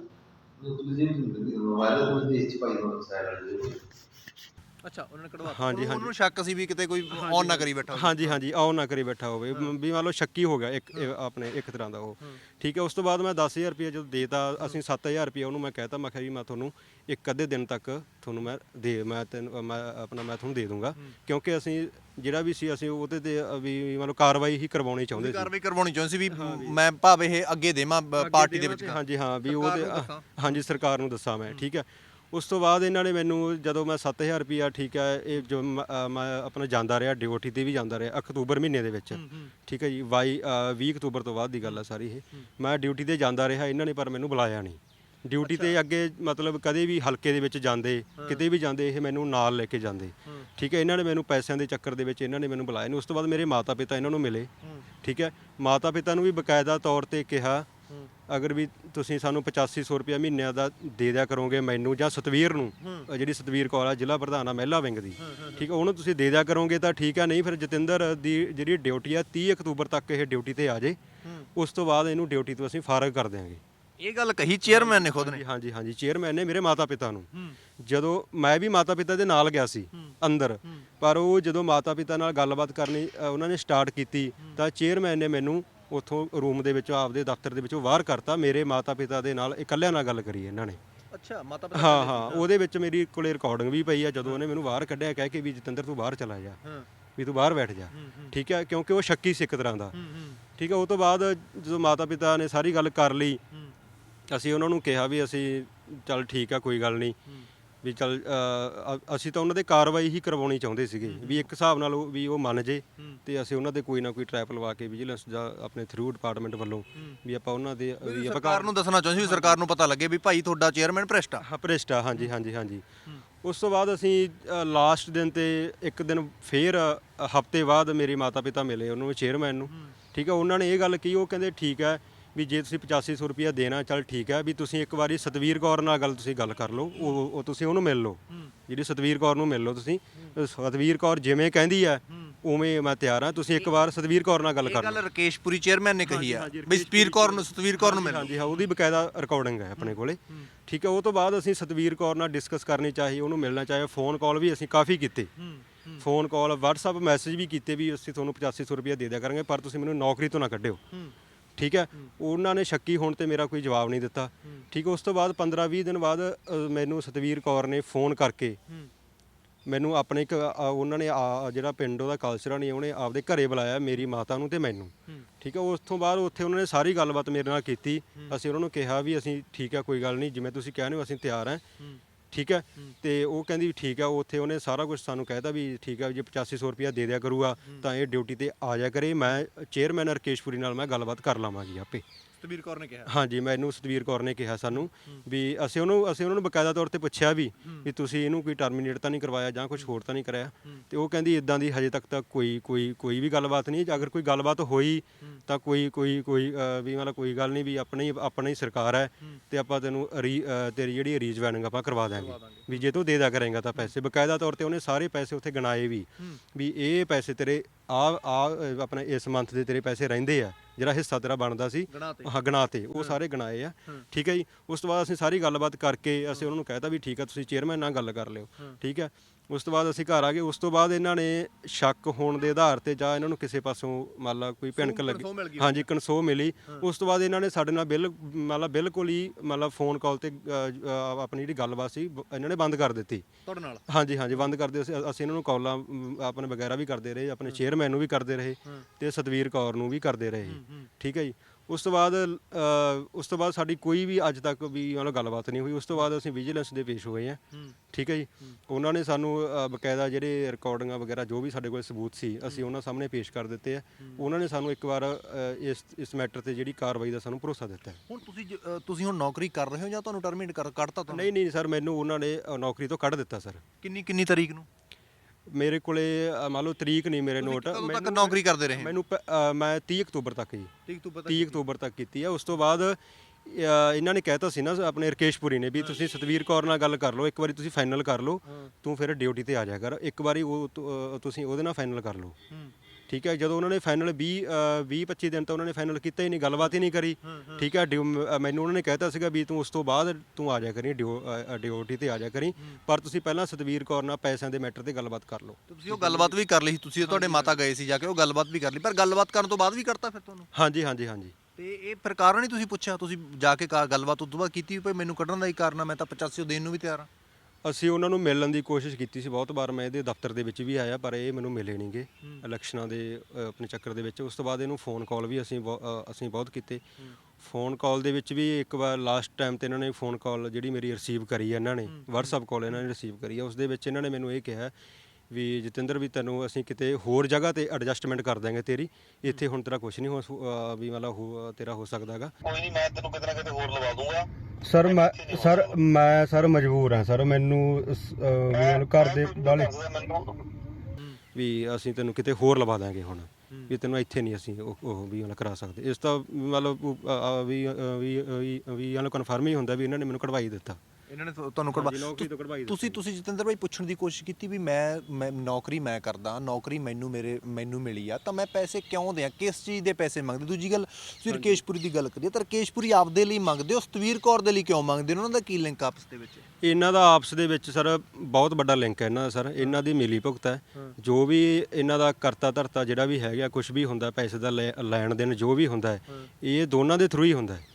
ਅੱਛਾ ਉਹਨਾਂ ਨੇ ਕਢਵਾ ਹਾਂਜੀ, ਉਹਨਾਂ ਨੂੰ ਸ਼ੱਕ ਸੀ ਵੀ ਕਿਤੇ ਕੋਈ ਔਨ ਨਾ ਕਰੀ ਬੈਠਾ ਹੋਵੇ। ਹਾਂਜੀ ਹਾਂਜੀ ਆਉ ਨਾ ਕਰੀ ਬੈਠਾ ਹੋਵੇ। ਮ- ਵੀ ਮੰਨ ਲਓ ਸ਼ੱਕੀ ਹੋ ਗਿਆ ਇੱਕ ਇਹ ਆਪਣੇ ਇੱਕ ਤਰ੍ਹਾਂ ਦਾ ਉਹ। ਠੀਕ ਹੈ ਉਸ ਤੋਂ ਬਾਅਦ ਮੈਂ 10000 ਰੁਪਏ ਜਦੋਂ ਦੇਤਾ ਅਸੀਂ 7000 ਰੁਪਏ ਉਹਨੂੰ ਮੈਂ ਕਹਿਤਾ ਮੈਂ ਕਿਹਾ ਜੀ ਮੈਂ ਤੁਹਾਨੂੰ ਇੱਕ ਅੱਧੇ ਦਿਨ ਤੱਕ ਤੁਹਾਨੂੰ ਮੈਂ ਦੇ ਮੈਂ ਤੈਨੂੰ ਮੈਂ ਆਪਣਾ ਮੈਂ ਤੁਹਾਨੂੰ ਦੇ ਦੂੰਗਾ। ਕਿਉਂਕਿ ਅਸੀਂ ਜਿਹੜਾ ਵੀ ਸੀ ਅਸੀਂ ਉਹਦੇ ਤੇ ਵੀ ਮੰਨ ਲਓ ਕਾਰਵਾਈ ਹੀ ਕਰਵਾਉਣੀ ਚਾਹੁੰਦੇ ਸੀ। ਕਾਰਵਾਈ ਕਰਵਾਉਣੀ ਚਾਹੁੰਦੀ ਸੀ ਵੀ ਮੈਂ ਭਾਵੇਂ ਇਹ ਅੱਗੇ ਦੇਵਾਂ ਬ- ਪਾਰਟੀ ਦੇ ਵਿੱਚ ਹਾਂਜੀ ਹਾਂ ਵੀ ਉਹਦੇ। ਹਾਂਜੀ ਸਰਕਾਰ ਨੂੰ ਦੱਸਾਂ ਮੈਂ ਠੀਕ ਹੈ। ਉਸ ਤੋਂ ਬਾਅਦ ਇਹਨਾਂ ਨੇ ਮੈਨੂੰ ਜਦੋਂ ਮੈਂ 7000 ਰੁਪਿਆ ਠੀਕ ਹੈ ਇਹ ਜੋ ਮ- ਅ, ਮੈਂ ਆਪਣਾ ਜਾਂਦਾ ਰਿਹਾ ਡਿਊਟੀ ਤੇ ਵੀ ਜਾਂਦਾ ਰਿਹਾ ਅਕਤੂਬਰ ਮਹੀਨੇ ਦੇ ਵਿੱਚ। ਠੀਕ ਹੈ ਜੀ 22 ਅ, 20 ਅਕਤੂਬਰ ਤੋਂ ਬਾਅਦ ਦੀ ਗੱਲ ਹੈ ਸਾਰੀ ਇਹ। ਮੈਂ ਡਿਊਟੀ ਤੇ ਜਾਂਦਾ ਰਿਹਾ ਇਹਨਾਂ ਨੇ ਪਰ ਮੈਨੂੰ ਬੁਲਾਇਆ ਨਹੀਂ। ਡਿਊਟੀ ਤੇ ਅੱਗੇ ਮਤਲਬ ਕਦੇ ਵੀ ਹਲਕੇ ਦੇ ਵਿੱਚ ਜਾਂਦੇ ਕਿਤੇ ਵੀ ਜਾਂਦੇ ਇਹ ਮੈਨੂੰ ਨਾਲ ਲੈ ਕੇ ਜਾਂਦੇ। ਠੀਕ ਹੈ ਇਹਨਾਂ ਨੇ ਮੈਨੂੰ ਪੈਸਿਆਂ ਦੇ ਚੱਕਰ ਦੇ ਵਿੱਚ ਇਹਨਾਂ ਨੇ ਮੈਨੂੰ ਬੁਲਾਇਆ ਨਹੀਂ। ਉਸ ਤੋਂ ਬਾਅਦ ਮੇਰੇ ਮਾਤਾ ਪਿਤਾ ਇਹਨਾਂ ਨੂੰ ਮਿਲੇ। ਠੀਕ ਹੈ ਮਾਤਾ ਪਿਤਾ ਨੂੰ ਵੀ ਬਕਾਇਦਾ ਤੌਰ ਤੇ ਕਿਹਾ ਅਗਰ ਵੀ ਤੁਸੀਂ ਸਾਨੂੰ 8500 ਰੁਪਇਆ ਮਹੀਨਿਆਂ ਦਾ ਦੇ ਦਿਆ ਕਰੋਗੇ ਮੈਨੂੰ ਜਾਂ ਸਤਵੀਰ ਨੂੰ ਅ, ਜਿਹੜੀ ਸਤਵੀਰ ਕੌਰ ਆ ਜ਼ਿਲ੍ਹਾ ਪ੍ਰਧਾਨ ਆ ਮਹਿਲਾ ਵਿੰਗ ਦੀ ਠੀਕ ਹੈ ਉਹਨੂੰ ਤੁਸੀਂ ਦੇ ਦਿਆ ਕਰੋਗੇ ਤਾਂ ਠੀਕ ਆ ਨਹੀਂ ਫਿਰ ਜਤਿੰਦਰ ਦੀ ਜਿਹੜੀ ਡਿਊਟੀ ਆ 30 ਅਕਤੂਬਰ ਤੱਕ ਇਹ ਡਿਊਟੀ ਤੇ ਆ ਜੇ ਉਸ ਤੋਂ ਬਾਅਦ ਇਹਨੂੰ ਡਿਊਟੀ ਤੋਂ ਅਸੀਂ ਫਾਰਗ ਕਰ ਦਿਆਂਗੇ। ਇਹ ਗੱਲ ਕਹੀ ਚੇਅਰਮੈਨ ਨੇ ਖੁਦ ਨੇ। ਹਾਂਜੀ ਹਾਂਜੀ ਹਾਂਜੀ ਚੇਅਰਮੈਨ ਨੇ ਮੇਰੇ ਮਾਤਾ ਪਿਤਾ ਨੂੰ ਜਦੋਂ ਮੈਂ ਵੀ ਮਾਤਾ ਪਿਤਾ ਦੇ ਨਾਲ ਗਿਆ ਸੀ ਅੰਦਰ ਪਰ ਉਹ ਜਦੋਂ ਮਾਤਾ ਪਿਤਾ ਨਾਲ ਗੱਲਬਾਤ ਕਰਨੀ ਅ, ਉਹਨਾਂ ਨੇ ਸਟਾਰਟ ਕੀਤੀ ਤਾਂ ਚੇਅਰਮੈਨ ਨੇ ਮੈਨੂੰ ਉੱਥੋਂ ਰੂਮ ਦੇ ਵਿੱਚੋਂ ਆਪਦੇ ਦਫ਼ਤਰ ਦੇ ਵਿੱਚੋਂ ਬਾਹਰ ਕਰਤਾ। ਮੇਰੇ ਮਾਤਾ ਪਿਤਾ ਦੇ ਨਾਲ ਇਕੱਲਿਆਂ ਨਾਲ ਗੱਲ ਕਰੀ ਇਹਨਾਂ ਨੇ। ਅੱਛਾ ਮਾਤਾ ਹਾਂ ਹਾਂ ਉਹਦੇ ਵਿੱਚ ਮੇਰੀ ਕੋਲੇ ਰਿਕਾਰਡਿੰਗ ਵੀ ਪਈ ਆ ਜਦੋਂ ਉਹਨੇ ਮੈਨੂੰ ਬਾਹਰ ਕੱਢਿਆ ਕਹਿ ਕੇ ਵੀ ਜਤਿੰਦਰ ਤੂੰ ਬਾਹਰ ਚਲਾ ਜਾ। ਵੀ ਤੂੰ ਬਾਹਰ ਬੈਠ ਜਾ। ਠੀਕ ਹੈ ਕਿਉਂਕਿ ਉਹ ਸ਼ੱਕੀ ਸੀ ਇੱਕ ਤਰ੍ਹਾਂ ਦਾ। ਠੀਕ ਹੈ ਉਹ ਤੋਂ ਬਾਅਦ ਜਦੋਂ ਮਾਤਾ ਪਿਤਾ ਨੇ ਸਾਰੀ ਗੱਲ ਕਰ ਲਈ ਅਸੀਂ ਉਹਨਾਂ ਨੂੰ ਕਿਹਾ ਵੀ ਅਸੀਂ ਚੱਲ ਠੀਕ ਆ ਕੋਈ ਗੱਲ ਨਹੀਂ। ਵੀ ਚੱਲ ਅਸੀਂ ਤਾਂ ਉਹਨਾਂ ਦੇ ਕਾਰਵਾਈ ਹੀ ਕਰਵਾਉਣੀ ਚਾਹੁੰਦੇ ਸੀਗੇ। ਵੀ ਇੱਕ ਹਿਸਾਬ ਨਾਲ ਉਹ ਵੀ ਉਹ ਮੰਨ ਜੇ ਤੇ ਅਸੀਂ ਉਹਨਾਂ ਦੇ ਕੋਈ ਨਾ ਕੋਈ ਟਰੈਪ ਲਵਾ ਕੇ ਵਿਜੀਲੈਂਸ ਜਾਂ ਆਪਣੇ ਥਰੂ ਡਿਪਾਰਟਮੈਂਟ ਵੱਲੋਂ ਵੀ ਆਪਾਂ ਉਹਨਾਂ ਦੇ ਵੀ ਆਪਾਂ ਸਰਕਾਰ ਨੂੰ ਦੱਸਣਾ ਚਾਹੁੰਦੇ ਸੀ ਵੀ ਸਰਕਾਰ ਨੂੰ ਪਤਾ ਲੱਗੇ ਵੀ ਭਾਈ ਤੁਹਾਡਾ ਚੇਅਰਮੈਨ ਭ੍ਰਿਸ਼ਟ ਆ। ਹਾਂ ਭ੍ਰਿਸ਼ਟਾ ਹਾਂਜੀ ਹਾਂਜੀ ਹਾਂਜੀ। ਉਸ ਤੋਂ ਬਾਅਦ ਅਸੀਂ ਲਾਸਟ ਦਿਨ ਤੇ ਇੱਕ ਦਿਨ ਫੇਰ ਹਫ਼ਤੇ ਬਾਅਦ ਮੇਰੇ ਮਾਤਾ ਪਿਤਾ ਮਿਲੇ ਉਹਨੂੰ ਚੇਅਰਮੈਨ ਨੂੰ। ਠੀਕ ਹੈ ਉਹਨਾਂ ਨੇ ਇਹ ਗੱਲ ਕਹੀ ਉਹ ਕਹਿੰਦੇ ਠੀਕ ਹੈ ਵੀ ਜੇ ਤੁਸੀਂ 8500 ਰੁਪਇਆ ਦੇਣਾ ਚੱਲ ਠੀਕ ਹੈ ਵੀ ਤੁਸੀਂ ਇੱਕ ਵਾਰੀ ਸਤਵੀਰ ਕੌਰ ਨਾਲ ਗੱਲ ਤੁਸੀਂ ਗੱਲ ਕਰ ਲਓ ਉਹ ਉਹ ਤੁਸੀਂ ਉਹਨੂੰ ਮਿਲ ਲਓ। ਜਿਹੜੀ ਸਤਵੀਰ ਕੌਰ ਨੂੰ ਮਿਲ ਲਓ ਤੁਸੀਂ। ਸਤਵੀਰ ਕੌਰ ਜਿਵੇਂ ਕਹਿੰਦੀ ਹੈ ਉਵੇਂ ਮੈਂ ਤਿਆਰ ਹਾਂ। ਤੁਸੀਂ ਇੱਕ ਵਾਰ ਸਤਵੀਰ ਕੌਰ ਨਾਲ ਗੱਲ ਇਹ ਕਰ ਗੱਲ ਲਓ। ਰਕੇਸ਼ਪੁਰੀ ਚੇਅਰਮੈਨ ਨੇ ਕਹੀ ਆ ਵੀ ਸਤਵੀਰ ਕੌਰ ਨੂੰ ਸਤਵੀਰ ਕੌਰ ਨੂੰ ਮਿਲੋ ਹਾਂਜੀ ਹਾਂ ਉਹਦੀ ਬਕਾਇਦਾ ਰਿਕਾਰਡਿੰਗ ਹੈ ਆਪਣੇ ਕੋਲੇ। ਠੀਕ ਹੈ ਉਹ ਤੋਂ ਬਾਅਦ ਅਸੀਂ ਸਤਵੀਰ ਕੌਰ ਨਾਲ ਡਿਸਕਸ ਕਰਨੀ ਚਾਹੀ ਉਹਨੂੰ ਮਿਲਣਾ ਚਾਹੇ ਫੋਨ ਕਾਲ ਵੀ ਅਸੀਂ ਕਾਫੀ ਕੀਤੇ। ਫੋਨ ਕਾਲ WhatsApp ਮੈਸੇਜ ਵੀ ਕੀਤੇ ਵੀ ਅਸੀਂ ਤੁਹਾਨੂੰ 8500 ਰੁਪਏ ਦੇ ਦਿਆ ਕਰਾਂਗੇ ਪਰ ਤੁਸੀਂ ਮੈਨੂੰ ਨੌਕਰੀ ਤੋਂ ਨਾ ਕੱਢਿਓ। ਠੀਕ ਹੈ? ਉਹਨਾਂ ਨੇ ਸ਼ੱਕੀ ਹੋਣ ਤੇ ਮੇਰਾ ਕੋਈ ਜਵਾਬ ਨਹੀਂ ਦਿੱਤਾ। ਠੀਕ ਹੈ ਉਸ ਤੋਂ ਬਾਅਦ 15 20 ਦਿਨ ਬਾਅਦ ਅ, ਮੈਨੂੰ ਸਤਵੀਰ ਕੌਰ ਨੇ ਫੋਨ ਕਰਕੇ ਮੈਨੂੰ ਆਪਣੇ ਇੱਕ ਅ, ਉਹਨਾਂ ਨੇ ਆ- ਜਿਹੜਾ ਪਿੰਡ ਉਹਦਾ ਕਲਚਰ ਨਹੀਂ ਉਹਨੇ ਆਪਦੇ ਘਰੇ ਬੁਲਾਇਆ ਮੇਰੀ ਮਾਤਾ ਨੂੰ ਤੇ ਮੈਨੂੰ। ਠੀਕ ਹੈ ਉਸ ਤੋਂ ਬਾਅਦ ਉੱਥੇ ਉਹਨਾਂ ਨੇ ਸਾਰੀ ਗੱਲਬਾਤ ਮੇਰੇ ਨਾਲ ਕੀਤੀ। ਅਸੀਂ ਉਹਨਾਂ ਨੂੰ ਕਿਹਾ ਵੀ ਅਸੀਂ ਠੀਕ ਹੈ ਕੋਈ ਗੱਲ ਨਹੀਂ ਜਿਵੇਂ ਤੁਸੀਂ ਕਹਿੰਦੇ ਹੋ ਅਸੀਂ ਤਿਆਰ ਹਾਂ। ਠੀਕ ਹੈ? ਤੇ ਉਹ ਕਹਿੰਦੀ ਵੀ ਠੀਕ ਹੈ ਉੱਥੇ ਉਹਨੇ ਸਾਰਾ ਕੁਝ ਸਾਨੂੰ ਕਹਿਤਾ ਵੀ ਠੀਕ ਹੈ ਵੀ ਜੇ 8500 ਰੁਪਇਆ ਦੇ ਦਿਆ ਕਰੂਗਾ ਤਾਂ ਇਹ ਡਿਊਟੀ ਤੇ ਆ ਜਾ ਕਰੇ। ਮੈਂ ਚੇਅਰਮੈਨ ਰਕੇਸ਼ਪੁਰੀ ਨਾਲ ਮੈਂ ਗੱਲਬਾਤ ਕਰ ਲਵਾਂਗੀ ਆਪੇ। ਸਤਵੀਰ ਕੌਰ ਨੇ ਕਿਹਾ। ਹਾਂਜੀ ਮੈਨੂੰ ਸਤਵੀਰ ਕੌਰ ਨੇ ਕਿਹਾ ਸਾਨੂੰ ਵੀ ਅਸੀਂ ਉਹਨੂੰ ਅਸੀਂ ਉਹਨਾਂ ਨੂੰ ਬਕਾਇਦਾ ਤੌਰ ਤੇ ਪੁੱਛਿਆ ਵੀ ਵੀ ਤੁਸੀਂ ਇਹਨੂੰ ਕੋਈ ਟਰਮੀਨੇਟ ਤਾਂ ਨਹੀਂ ਕਰਵਾਇਆ ਜਾਂ ਕੁਝ ਹੋਰ ਤਾਂ ਨਹੀਂ ਕਰਾਇਆ ਤੇ ਉਹ ਕਹਿੰਦੀ ਇਦਾਂ ਦੀ ਹਜੇ ਤੱਕ ਤਾਂ ਕੋਈ ਕੋਈ ਕੋਈ ਵੀ ਗੱਲਬਾਤ ਨਹੀਂ। ਅਗਰ ਕੋਈ ਗੱਲਬਾਤ ਹੋਈ ਤਾਂ ਕੋਈ ਕੋਈ ਕੋਈ ਅ, ਵੀ ਮਤਲਬ ਕੋਈ ਗੱਲ ਨਹੀਂ ਵੀ ਆਪਣੀ ਆਪਣੀ ਸਰਕਾਰ ਹੈ ਤੇ ਆਪਾਂ ਤੈਨੂੰ ਰੀ- ਅ, ਤੇਰੀ ਜਿਹੜੀ ਰੀਜਵੈਨਿੰਗ ਆਪਾਂ ਕਰਵਾ ਦਾਂਗੇ। ਵੀ ਜੇ ਤੂੰ ਦੇ ਦਿਆ ਕਰੇਗਾ ਤਾਂ ਪੈਸੇ। ਬਕਾਇਦਾ ਤੌਰ ਤੇ ਉਹਨੇ ਸਾਰੇ ਪੈਸੇ ਉੱਥੇ ਗਣਾਏ ਵੀ। ਵੀ ਇਹ ਪੈਸੇ ਤੇਰੇ ਆ ਆ ਆਪਣੇ ਇਸ ਮੰਥ ਦੇ ਤੇਰੇ ਪੈਸੇ ਰਹਿੰਦੇ ਆ। ਜਿਹੜਾ ਹਿੱਸਾ ਤੇਰਾ ਬਣਦਾ ਸੀ ਹਾਂ ਗਣਾ ਤੇ ਉਹ ਸਾਰੇ ਗਣਾਏ ਆ। ਠੀਕ ਹੈ ਜੀ? ਉਸ ਤੋਂ ਬਾਅਦ ਅਸੀਂ ਸਾਰੀ ਗੱਲਬਾਤ ਕਰਕੇ ਅਸੀਂ ਉਹਨਾਂ ਨੂੰ ਕਹਿਤਾ ਵੀ ਠੀਕ ਹੈ ਤੁਸੀਂ ਚੇਅਰਮੈਨ ਨਾਲ ਗੱਲ ਕਰ ਲਿਓ। ਠੀਕ ਹੈ? ਉਸ ਤੋਂ ਬਾਅਦ ਅਸੀਂ ਘਰ ਆ ਗਏ। ਉਸ ਤੋਂ ਬਾਅਦ ਇਹਨਾਂ ਨੇ ਸ਼ੱਕ ਹੋਣ ਦੇ ਆਧਾਰ ਤੇ ਜਾਂ ਇਹਨਾਂ ਨੂੰ ਕਿਸੇ ਪਾਸੋਂ ਮੰਨ ਲਾ ਕੋਈ ਭਿਣਕ ਲੱਗੀ। ਹਾਂਜੀ ਕਨਸੋ ਮਿਲੀ। ਉਸ ਤੋਂ ਬਾਅਦ ਇਹਨਾਂ ਨੇ ਸਾਡੇ ਨਾਲ ਬਿਲ ਮੰਨ ਲਾ ਬਿਲਕੁਲ ਹੀ ਮੰਨ ਲਾ ਫੋਨ ਕਾਲ ਤੇ ਅ, ਅ, ਆਪਣੀ ਜਿਹੜੀ ਗੱਲਬਾਤ ਸੀ ਬ- ਇਹਨਾਂ ਨੇ ਬੰਦ ਕਰ ਦਿੱਤੀ। ਤੁਹਾਡੇ ਨਾਲ? ਹਾਂਜੀ ਹਾਂਜੀ ਬੰਦ ਕਰਦੇ ਅਸੀਂ ਅਸੀਂ ਇਹਨਾਂ ਨੂੰ ਕਾਲਾਂ ਆਪਣੇ ਵਗੈਰਾ ਵੀ ਕਰਦੇ ਰਹੇ ਆਪਣੇ ਚੇਅਰਮੈਨ ਨੂੰ ਵੀ ਕਰਦੇ ਰਹੇ ਤੇ ਸਤਵੀਰ ਕੌਰ ਨੂੰ ਵੀ ਕਰਦੇ ਰਹੇ। ਠੀਕ ਹੈ ਜੀ? ਉਸ ਤੋਂ ਬਾਅਦ ਅ, ਉਸ ਤੋਂ ਬਾਅਦ ਸਾਡੀ ਕੋਈ ਵੀ ਅੱਜ ਤੱਕ ਵੀ ਮਤਲਬ ਗੱਲਬਾਤ ਨਹੀਂ ਹੋਈ। ਉਸ ਤੋਂ ਬਾਅਦ ਅਸੀਂ ਵਿਜੀਲੈਂਸ ਦੇ ਪੇਸ਼ ਹੋਏ ਆ ਠੀਕ ਹੈ ਜੀ? ਉਹਨਾਂ ਨੇ ਸਾਨੂੰ ਅ, ਬਕਾਇਦਾ ਜਿਹੜੇ ਰਿਕਾਰਡਿੰਗਾਂ ਵਗੈਰਾ ਜੋ ਵੀ ਸਾਡੇ ਕੋਲ ਸਬੂਤ ਸੀ ਅਸੀਂ ਉਹਨਾਂ ਸਾਹਮਣੇ ਪੇਸ਼ ਕਰ ਦਿੱਤੇ ਆ। ਉਹਨਾਂ ਨੇ ਸਾਨੂੰ ਇੱਕ ਵਾਰ ਅ, ਇਸ ਇਸ ਮੈਟਰ ਤੇ ਜਿਹੜੀ ਕਾਰਵਾਈ ਦਾ ਸਾਨੂੰ ਭਰੋਸਾ ਦਿੱਤਾ। ਹੈ ਹੁਣ ਤੁਸੀਂ ਜ- ਅ, ਤੁਸੀਂ ਹੁਣ ਨੌਕਰੀ ਕਰ ਰਹੇ ਹੋ ਜਾਂ ਤੁਹਾਨੂੰ ਟਰਮੀਨੇਟ ਕਰ ਕੱਢਤਾ ਤੁਹਾਨੂੰ? ਨਹੀਂ ਨਹੀਂ ਸਰ ਮੈਨੂੰ ਉਹਨਾਂ ਨੇ ਅ, ਨੌਕਰੀ ਤੋਂ ਕੱਢ ਦਿੱਤਾ ਸਰ। ਕਿੰਨੀ ਕਿੰਨੀ ਤਾਰੀਖ ਨੂੰ? ਮੇਰੇ ਕੋਲੇ ਅ, ਮੰਨ ਲਓ ਤਰੀਕ ਨਹੀਂ ਮੇਰੇ ਨੋਟ ਕਦੋਂ ਤੱਕ ਨੌਕਰੀ ਕਰਦੇ ਰਹੇ? ਮੈਨੂੰ ਪ- ਅ, ਮੈਂ 30 ਅਕਤੂਬਰ ਤੱਕ ਜੀ। ਠੀਕ ਤੂੰ 30 ਅਕਤੂਬਰ ਤੱਕ ਕੀਤੀ ਹੈ ਉਸ ਤੋਂ ਬਾਅਦ ਅ, ਇਹਨਾਂ ਨੇ ਕਹਿਤਾ ਸੀ ਨਾ ਆਪਣੇ ਰਕੇਸ਼ਪੁਰੀ ਨੇ ਵੀ ਤੁਸੀਂ ਸਤਵੀਰ ਕੌਰ ਨਾਲ ਗੱਲ ਕਰ ਲਓ ਇੱਕ ਵਾਰੀ ਤੁਸੀਂ ਫਾਈਨਲ ਕਰ ਲਓ। ਤੂੰ ਫਿਰ ਡਿਊਟੀ ਤੇ ਆ ਜਾ ਕਰ। ਇੱਕ ਵਾਰੀ ਉਹ ਤੁ- ਅ, ਤੁਸੀਂ ਉਹਦੇ ਨਾਲ ਫਾਈਨਲ ਕਰ ਲਓ। ਠੀਕ ਹੈ ਜਦੋਂ ਉਹਨਾਂ ਨੇ ਫਾਈਨਲ 20 ਅ, 20 25 ਦਿਨ ਤਾਂ ਉਹਨਾਂ ਨੇ ਫਾਈਨਲ ਕੀਤਾ ਹੀ ਨਹੀਂ ਗੱਲਬਾਤ ਹੀ ਨਹੀਂ ਕਰੀ। ਠੀਕ ਹੈ ਡਿਊ- ਅ, ਮੈਨੂੰ ਉਹਨਾਂ ਨੇ ਕਹਿਤਾ ਸੀਗਾ ਵੀ ਤੂੰ ਉਸ ਤੋਂ ਬਾਅਦ ਤੂੰ ਆ ਜਾ ਕਰੀ ਡਿਊਟੀ ਤੇ ਆ ਜਾ ਕਰੀ ਪਰ ਤੁਸੀਂ ਪਹਿਲਾਂ ਸਤਵੀਰ ਕੌਰ ਨਾਲ ਪੈਸਿਆਂ ਦੇ ਮੈਟਰ ਤੇ ਗੱਲਬਾਤ ਕਰ ਲਓ। ਤੁਸੀਂ ਉਹ ਗੱਲਬਾਤ ਵੀ ਕਰ ਲਈ ਸੀ ਤੁਸੀਂ ਤੁਹਾਡੇ ਮਾਤਾ ਗਏ ਸੀ ਜਾ ਕੇ ਉਹ ਗੱਲਬਾਤ ਵੀ ਕਰ ਲਈ ਪਰ ਗੱਲਬਾਤ ਕਰਨ ਤੋਂ ਬਾਅਦ ਵੀ ਕਰਤਾ ਫਿਰ ਤੁਹਾਨੂੰ? ਹਾਂਜੀ ਹਾਂਜੀ ਹਾਂਜੀ। ਤੇ ਇਹ ਫਿਰ ਕਾਰਨ ਹੀ ਤੁਸੀਂ ਪੁੱਛਿਆ ਤੁਸੀਂ ਜਾ ਕੇ ਕਾ- ਗੱਲਬਾਤ ਉਦੋਂ ਬਾਅਦ ਕੀਤੀ ਵੀ ਭਾਈ ਮੈਨੂੰ ਕੱਢਣ ਦਾ ਹੀ ਕਾਰਨ ਆ ਮੈਂ ਤਾਂ 85 ਦੇਣ ਨੂੰ ਵੀ ਤਿਆਰ ਹਾਂ ਅਸੀਂ ਉਹਨਾਂ ਨੂੰ ਮਿਲਣ ਦੀ ਕੋਸ਼ਿਸ਼ ਕੀਤੀ ਸੀ ਬਹੁਤ ਵਾਰ ਮੈਂ ਇਹਦੇ ਦਫ਼ਤਰ ਦੇ ਵਿੱਚ ਵੀ ਆਇਆ ਪਰ ਇਹ ਮੈਨੂੰ ਮਿਲੇ ਨਹੀਂਗੇ ਇਲੈਕਸ਼ਨਾਂ ਦੇ ਅ, ਆਪਣੇ ਚੱਕਰ ਦੇ ਵਿੱਚ। ਉਸ ਤੋਂ ਬਾਅਦ ਇਹਨੂੰ ਫੋਨ ਕਾਲ ਵੀ ਅਸੀਂ ਬਹੁ- ਅ, ਅਸੀਂ ਬਹੁਤ ਕੀਤੇ। ਫੋਨ ਕਾਲ ਦੇ ਵਿੱਚ ਵੀ ਇੱਕ ਵਾਰ ਲਾਸਟ ਟਾਈਮ ਤੇ ਇਹਨਾਂ ਨੇ ਫੋਨ ਕਾਲ ਜਿਹੜੀ ਮੇਰੀ ਰਿਸੀਵ ਕਰੀ ਹੈ ਇਹਨਾਂ ਨੇ WhatsApp ਕਾਲ ਇਹਨਾਂ ਨੇ ਰਿਸੀਵ ਕਰੀ ਹੈ। ਉਸ ਦੇ ਵਿੱਚ ਇਹਨਾਂ ਨੇ ਮੈਨੂੰ ਇਹ ਕਿਹਾ ਵੀ ਜਤਿੰਦਰ ਵੀ ਤੈਨੂੰ ਅਸੀਂ ਕਿਤੇ ਹੋਰ ਜਗ੍ਹਾ ਤੇ ਐਡਜਸਟਮੈਂਟ ਕਰ ਦਾਂਗੇ ਤੇਰੀ। ਇੱਥੇ ਹੁਣ ਤੇਰਾ ਕੁਝ ਨਹੀਂ ਹੋ ਸੂ- ਅ, ਵੀ ਮਤਲਬ ਹੋ- ਤੇਰਾ ਹੋ ਸਕਦਾਗਾ ਕੋਈ ਨਹੀਂ ਮੈਂ ਤੈਨੂੰ ਕਿਤੇ ਨਾ ਕਿਤੇ ਹੋਰ ਲਵਾ ਦੂੰਗਾ। ਸਰ ਮੈਂ ਸਰ ਮੈਂ ਸਰ ਮਜਬੂਰ ਹਾਂ। ਸਰ ਮੈਨੂੰ ਵੀ ਘਰ ਦੇ ਮੈਨੂੰ ਵੀ ਅਸੀਂ ਤੈਨੂੰ ਕਿਤੇ ਹੋਰ ਲਵਾ ਦਾਂਗੇ ਹੁਣ। ਵੀ ਤੈਨੂੰ ਇੱਥੇ ਨਹੀਂ ਅਸੀਂ ਉਹ ਉਹ ਵੀ ਹੁਣ ਕਰਾ ਸਕਦੇ। ਇਸ ਤਾਂ ਮਤਲਬ ਉਹ, ਵੀ ਵੀ ਵੀ ਵੀ ਇਹਨਾਂ ਕਨਫਰਮ ਹੀ ਹੁੰਦਾ ਵੀ ਇਹਨਾਂ ਨੇ ਮੈਨੂੰ ਕਢਵਾਈ ਦਿੱਤਾ। ਇਹਨਾਂ ਨੇ ਤੁ- ਤੁਹਾਨੂੰ ਕਢਵਾ ਹਾਂਜੀ, ਨੌਕਰੀ ਤੋਂ ਕਢਵਾਈ ਦਿੱਤੀ। ਤੁਸੀਂ ਤੁਸੀਂ ਜਤਿੰਦਰ ਭਾਈ ਪੁੱਛਣ ਦੀ ਕੋਸ਼ਿਸ਼ ਕੀਤੀ ਵੀ ਮੈਂ ਮੈਂ ਨੌਕਰੀ ਮੈਂ ਕਰਦਾ ਨੌਕਰੀ ਮੈਨੂੰ ਮੇਰੇ ਮੈਨੂੰ ਮਿਲੀ ਆ ਤਾਂ ਮੈਂ ਪੈਸੇ ਕਿਉਂ ਦਿਆਂ? ਕਿਸ ਚੀਜ਼ ਦੇ ਪੈਸੇ ਮੰਗਦੇ? ਦੂਜੀ ਗੱਲ ਤੁਸੀਂ ਰਕੇਸ਼ਪੁਰੀ ਦੀ ਗੱਲ ਕਰੀਏ ਤਾਂ ਰਕੇਸ਼ਪੁਰੀ ਆਪਦੇ ਲਈ ਮੰਗਦੇ ਹੋ ਸਤਵੀਰ ਕੌਰ ਦੇ ਲਈ ਕਿਉਂ ਮੰਗਦੇ ਨੇ? ਉਹਨਾਂ ਦਾ ਕੀ ਲਿੰਕ ਆਪਸ ਦੇ ਵਿੱਚ? ਇਹਨਾਂ ਦਾ ਆਪਸ ਦੇ ਵਿੱਚ ਸਰ ਬਹੁਤ ਵੱਡਾ ਲਿੰਕ ਹੈ ਇਹਨਾਂ ਦਾ ਸਰ ਇਹਨਾਂ ਦੀ ਮਿਲੀ ਭੁਗਤ ਹੈ। ਜੋ ਵੀ ਇਹਨਾਂ ਦਾ ਕਰਤਾ ਧਰਤਾ ਜਿਹੜਾ ਵੀ ਹੈਗਾ ਕੁਝ ਵੀ ਹੁੰਦਾ ਪੈਸੇ ਦਾ ਲੈ- ਲੈਣ ਦੇਣ ਜੋ ਵੀ ਹੁੰਦਾ ਹੈ ਇਹ ਦੋਨਾਂ ਦੇ ਥਰੂ ਹੀ ਹੁੰਦਾ ਹੈ।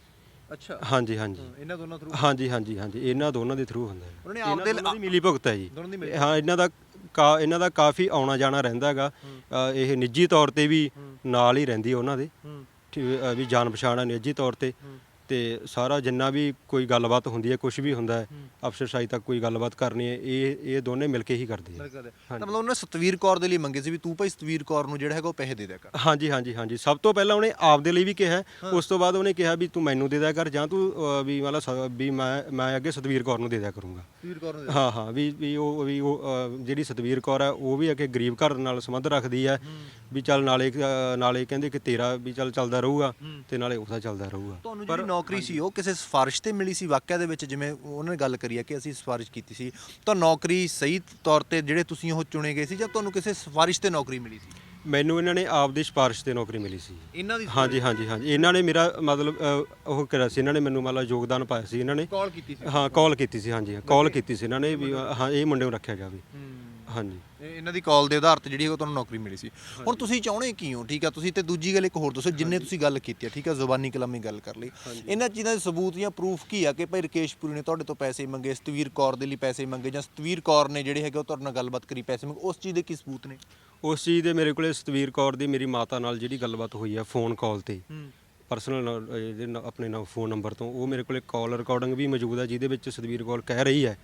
ਅੱਛਾ। ਹਾਂਜੀ ਹਾਂਜੀ। ਇਹਨਾਂ ਦੋਨਾਂ ਥਰੂ ਹਾਂਜੀ ਹਾਂਜੀ ਹਾਂਜੀ। ਇਹਨਾਂ ਦੋਨਾਂ ਦੇ ਥਰੂ ਹੁੰਦਾ ਹੈ ਉਹਨਾਂ ਨੇ ਆਪਦੇ ਦੀ ਮਿਲੀ ਭੁਗਤ ਹੈ ਜੀ। ਦੋਨਾਂ ਦੀ ਮਿਲੀ ਹਾਂ ਇਹਨਾਂ ਦਾ ਕਾ ਇਹਨਾਂ ਦਾ ਕਾਫੀ ਆਉਣਾ ਜਾਣਾ ਰਹਿੰਦਾ ਹੈਗਾ। ਅ, ਇਹ ਨਿੱਜੀ ਤੌਰ ਤੇ ਵੀ ਨਾਲ ਹੀ ਰਹਿੰਦੀ ਉਹਨਾਂ ਦੇ। ਠੀਕ, ਅ, ਵੀ ਜਾਣ ਪਛਾਣ ਹੈ ਨਿੱਜੀ ਤੌਰ ਤੇ। ਤੇ ਸਾਰਾ ਜਿੰਨਾ ਵੀ ਕੋਈ ਗੱਲਬਾਤ ਹੁੰਦੀ ਹੈ ਕੁਝ ਵੀ ਹੁੰਦਾ ਹੈ ਅਫਸਰਸ਼ਾਹੀ ਤੱਕ ਕੋਈ ਗੱਲਬਾਤ ਕਰਨੀ ਹੈ ਇਹ ਇਹ ਦੋਨੇ ਮਿਲ ਕੇ ਹੀ ਕਰਦੇ ਆ। ਤਾਂ ਮਤਲਬ ਉਹਨੇ ਸਤਵੀਰ ਕੌਰ ਦੇ ਲਈ ਮੰਗੇ ਸੀ ਵੀ ਤੂੰ ਭਾਈ ਸਤਵੀਰ ਕੌਰ ਨੂੰ ਜਿਹੜਾ ਹੈਗਾ ਉਹ ਪੈਸੇ ਦੇ ਦਿਆ ਕਰ। ਹਾਂਜੀ ਹਾਂਜੀ ਹਾਂਜੀ। ਸਭ ਤੋਂ ਪਹਿਲਾਂ ਉਹਨੇ ਆਪਦੇ ਲਈ ਵੀ ਕਿਹਾ ਉਸ ਤੋਂ ਬਾਅਦ ਉਹਨੇ ਕਿਹਾ ਵੀ ਤੂੰ ਮੈਨੂੰ ਦੇ ਦਿਆ ਕਰ ਜਾਂ ਤੂੰ ਵੀ ਮਤਲਬ ਵੀ ਮੈਂ ਮੈਂ ਅੱਗੇ ਸਤਵੀਰ ਕੌਰ ਨੂੰ ਦੇ ਦਿਆ ਕਰੂੰਗਾ। ਸਤਵੀਰ ਕੌਰ ਨੂੰ ਹਾਂ ਹਾਂ। ਵੀ ਵੀ ਉਹ ਵੀ ਉਹ ਜਿਹੜੀ ਸਤਵੀਰ ਕੌਰ ਹੈ ਉਹ ਵੀ ਅੱਗੇ ਗਰੀਬ ਘਰ ਨਾਲ ਸੰਬੰਧ ਰੱਖਦੀ ਹੈ। ਵੀ ਚੱਲ ਨਾਲੇ ਅ, ਨਾਲੇ ਕਹਿੰਦੇ ਕਿ ਤੇਰਾ ਵੀ ਚੱਲ ਚੱਲਦਾ ਰਹੂਗਾ ਤੇ ਨਾਲੇ ਉਹਦਾ ਚੱਲਦਾ ਰਹੂਗਾ। ਤੁਹਾਨੂੰ ਜਿਹੜੀ ਨੌਕਰੀ ਸੀ ਉਹ ਕਿਸੇ ਸਿਫਾਰਿਸ਼ ਤੇ ਮਿਲੀ ਸੀ ਵਾਕਿਆ ਦੇ ਵਿੱਚ? ਜਿਵੇਂ ਉਹਨਾਂ ਨੇ ਗੱਲ ਕਰੀ ਹੈ ਕਿ ਅਸੀਂ ਸਿਫਾਰਿਸ਼ ਕੀਤੀ ਸੀ ਤਾਂ ਨੌਕਰੀ ਸਹੀ ਤੌਰ ਤੇ ਜਿਹੜੇ ਤੁਸੀਂ ਉਹ ਚੁਣੇ ਗਏ ਸੀ ਜਾਂ ਤੁਹਾਨੂੰ ਕਿਸੇ ਸਿਫਾਰਿਸ਼ ਤੇ ਨੌਕਰੀ ਮਿਲੀ ਸੀ? ਮੈਨੂੰ ਇਹਨਾਂ ਨੇ ਆਪਦੀ ਸਿਫਾਰਿਸ਼ ਤੇ ਨੌਕਰੀ ਮਿਲੀ ਸੀ। ਇਹਨਾਂ ਦੀ ਹਾਂਜੀ ਹਾਂਜੀ ਹਾਂਜੀ। ਇਹਨਾਂ ਨੇ ਮੇਰਾ ਮਤਲਬ ਅ, ਉਹ ਕਰਿਆ ਸੀ। ਇਹਨਾਂ ਨੇ ਮੈਨੂੰ ਮਤਲਬ ਯੋਗਦਾਨ ਪਾਇਆ ਸੀ। ਇਹਨਾਂ ਨੇ ਕਾਲ ਕੀਤੀ ਸੀ। ਹਾਂ ਕਾਲ ਕੀਤੀ ਸੀ। ਹਾਂਜੀ ਕਾਲ ਕੀਤੀ ਸੀ ਇਹਨਾਂ ਨੇ ਵੀ ਹਾਂ ਇਹ ਮੁੰਡੇ ਨੂੰ ਰੱਖਿਆ ਜਾਵੇ ਹਾਂਜੀ। ਇਹ ਇਹਨਾਂ ਦੀ ਕਾਲ ਦੇ ਆਧਾਰ ਤੇ ਜਿਹੜੀ ਉਹ ਤੁਹਾਨੂੰ ਨੌਕਰੀ ਮਿਲੀ ਸੀ। ਹੁਣ ਤੁਸੀਂ ਚਾਹੁੰਦੇ ਕੀ ਹੋ ਠੀਕ ਆ ਤੁਸੀਂ ਤੇ ਦੂਜੀ ਗੱਲ ਇੱਕ ਹੋਰ ਦੱਸੋ ਜਿੰਨੇ ਤੁਸੀਂ ਗੱਲ ਕੀਤੀ ਆ ਠੀਕ ਆ ਜ਼ੁਬਾਨੀ ਕਲਾਮੀ ਗੱਲ ਕਰ ਲਈ। ਇਹਨਾਂ ਚੀਜ਼ਾਂ ਦੇ ਸਬੂਤ ਜਾਂ ਪ੍ਰੂਫ ਕੀ ਆ ਕਿ ਭਾਈ ਰਕੇਸ਼ਪੁਰੀ ਨੇ ਤੁਹਾਡੇ ਤੋਂ ਪੈਸੇ ਮੰਗੇ ਸਤਵੀਰ ਕੌਰ ਦੇ ਲਈ ਪੈਸੇ ਮੰਗੇ ਜਾਂ ਸਤਵੀਰ ਕੌਰ ਨੇ ਜਿਹੜੇ ਹੈਗੇ ਉਹ ਤੁਹਾਡੇ ਨਾਲ ਗੱਲਬਾਤ ਕਰੀ ਪੈਸੇ ਮੰਗੇ ਉਸ ਚੀਜ਼ ਦੇ ਕੀ ਸਬੂਤ ਨੇ? ਉਸ ਚੀਜ਼ ਦੇ ਮੇਰੇ ਕੋਲੇ ਸਤਵੀਰ ਕੌਰ ਦੀ ਮੇਰੀ ਮਾਤਾ ਨਾਲ ਜਿਹੜੀ ਗੱਲਬਾਤ ਹੋਈ ਆ ਫੋਨ ਕਾਲ ਤੇ। ਪਰਸਨਲ ਇਹਦੇ ਨਾਲ ਆਪਣੇ ਨਾਲ ਫੋਨ ਨੰਬਰ ਤੋਂ। ਉਹ ਮੇਰੇ ਕੋਲੇ ਕਾਲ ਰਿਕਾਰਡਿੰਗ ਵੀ ਮੌਜੂਦ ਹੈ ਜਿਹਦੇ ਵਿੱਚ ਸਤਵੀਰ ਕੌਰ ਕਹਿ ਰਹੀ ਹੈ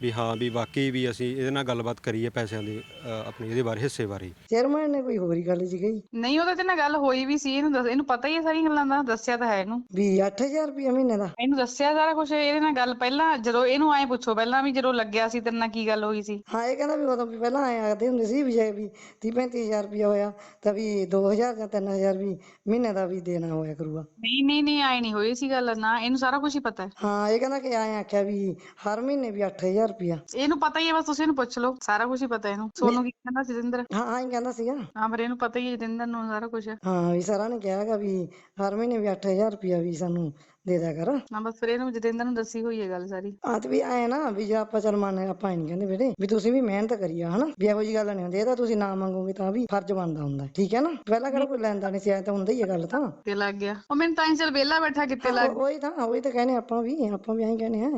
ਵੀ ਹਾਂ ਵੀ ਵਾਕਈ ਵੀ ਅਸੀਂ ਇਹਦੇ ਨਾਲ ਗੱਲਬਾਤ ਕਰੀ ਹੈ ਪੈਸਿਆਂ ਦੀ ਅ, ਆਪਣੇ ਇਹਦੇ ਬਾਰੇ ਹਿੱਸੇ ਬਾਰੇ। ਚੇਅਰਮੈਨ ਨੇ ਕੋਈ ਹੋਰ ਹੀ ਗੱਲ ਜੀ ਕਹੀ ਨਹੀਂ ਉਹਦੇ ਤੇ ਨਾ ਗੱਲ ਹੋਈ ਵੀ ਸੀ ਇਹਨੂੰ ਦੱਸ ਇਹਨੂੰ ਪਤਾ ਹੀ ਹੈ ਸਾਰੀਆਂ ਗੱਲਾਂ ਦਾ ਦੱਸਿਆ ਤਾਂ ਹੈ ਇਹਨੂੰ। ਵੀ 8000 ਰੁਪਏ ਮਹੀਨੇ ਦਾ? ਇਹਨੂੰ ਦੱਸਿਆ ਸਾਰਾ ਕੁਝ ਇਹਦੇ ਨਾਲ ਗੱਲ ਪਹਿਲਾਂ ਜਦੋਂ ਇਹਨੂੰ ਐ ਪੁੱਛੋ ਪਹਿਲਾਂ ਵੀ ਜਦੋਂ ਲੱਗਿਆ ਸੀ ਤੇਰੇ ਨਾਲ ਕੀ ਗੱਲ ਹੋਈ ਸੀ? ਹਾਂ ਇਹ ਕਹਿੰਦਾ ਵੀ ਉਦੋਂ ਵੀ ਪਹਿਲਾਂ ਆਏ ਆਖਦੇ ਹੁੰਦੇ ਸੀ ਵੀ ਜੇ ਵੀ 30 35000 ਰੁਪਏ ਹੋਇਆ ਤਾਂ ਵੀ 2000 ਜਾਂ 3000 ਵੀ ਮਹੀਨੇ ਦਾ ਵੀ ਦੇਣਾ ਹੋਇਆ ਕਰੂਗਾ। ਨਹੀਂ ਨਹੀਂ ਨਹੀਂ ਆਏ ਨਹੀਂ ਹੋਈ ਸੀ ਗੱਲ ਨਾ ਇਹਨੂੰ ਸਾਰਾ ਕੁਝ ਹੀ ਪਤਾ ਹੈ। ਹਾਂ ਇਹ ਕਹਿੰਦਾ ਕਿ ਆਏ ਆਖਿਆ ਵੀ ਹਰ ਮਹੀਨੇ ਵੀ 8000 ਰੁਪਿਆ ਇਹਨੂੰ ਪਤਾ ਹੀ ਹੈ ਬਸ ਤੁਸੀਂ ਇਹਨੂੰ ਪੁੱਛ ਲਓ ਸਾਰਾ ਕੁਝ ਹੀ ਪਤਾ ਇਹਨੂੰ। ਸੋਨੂੰ ਕੀ ਕਹਿੰਦਾ ਜਤਿੰਦਰ? ਹਾਂ ਹਾਂ ਹੀ ਕਹਿੰਦਾ ਸੀਗਾ। ਹਾਂ ਪਰ ਇਹਨੂੰ ਪਤਾ ਹੀ ਹੈ ਜਤਿੰਦਰ ਨੂੰ ਸਾਰਾ ਕੁਝ ਹਾਂ। ਵੀ ਸਾਰਾ ਨੇ ਕਿਹਾ ਹੈਗਾ ਵੀ ਹਰ ਮਹੀਨੇ ਵੀ 8000 ਰੁਪਿਆ ਵੀ ਸਾਨੂੰ ਦੇ ਦਿਆ ਕਰ। ਨਾ ਬਸ ਫਿਰ ਇਹਨੂੰ ਜਤਿੰਦਰ ਨੂੰ ਦੱਸੀ ਹੋਈ ਹੈ ਗੱਲ ਸਾਰੀ। ਆ ਤੇ ਵੀ ਐ ਨਾ ਵੀ ਜੇ ਆਪਾਂ ਚੱਲ ਮੰਨ ਆਪਾਂ ਨਹੀਂ ਕਹਿੰਦੇ ਬੇਟੇ ਵੀ ਤੁਸੀਂ ਵੀ ਮਿਹਨਤ ਕਰੀ ਆ ਹਨਾ? ਵੀ ਇਹੋ ਜੀ ਗੱਲ ਨਹੀਂ ਹੁੰਦੀ ਇਹ ਤਾਂ ਤੁਸੀਂ ਨਾ ਮੰਗੋਗੇ ਤਾਂ ਵੀ ਫਰਜ਼ ਬਣਦਾ ਹੁੰਦਾ ਠੀਕ ਹੈ ਨਾ? ਪਹਿਲਾਂ ਕਿਹੜਾ ਕੋਈ ਲੈਂਦਾ ਨਹੀਂ ਸੀ ਐ ਤਾਂ ਹੁੰਦਾ ਹੀ ਹੈ ਗੱਲ ਤਾਂ। ਤੇ ਲੱਗ ਗਿਆ। ਉਹ ਮੈਨੂੰ ਤਾਂ ਚਲ ਵਿਹਲਾ ਬੈਠਾ ਕਿੱਥੇ ਲੱਗ ਉਹ- ਉਹੀ ਤਾਂ ਉਹੀ ਤਾਂ ਕਹਿੰਦੇ ਆਪਾਂ ਵੀ ਆਪਾਂ ਵੀ ਐਂ ਕਹਿੰਦੇ ਆ।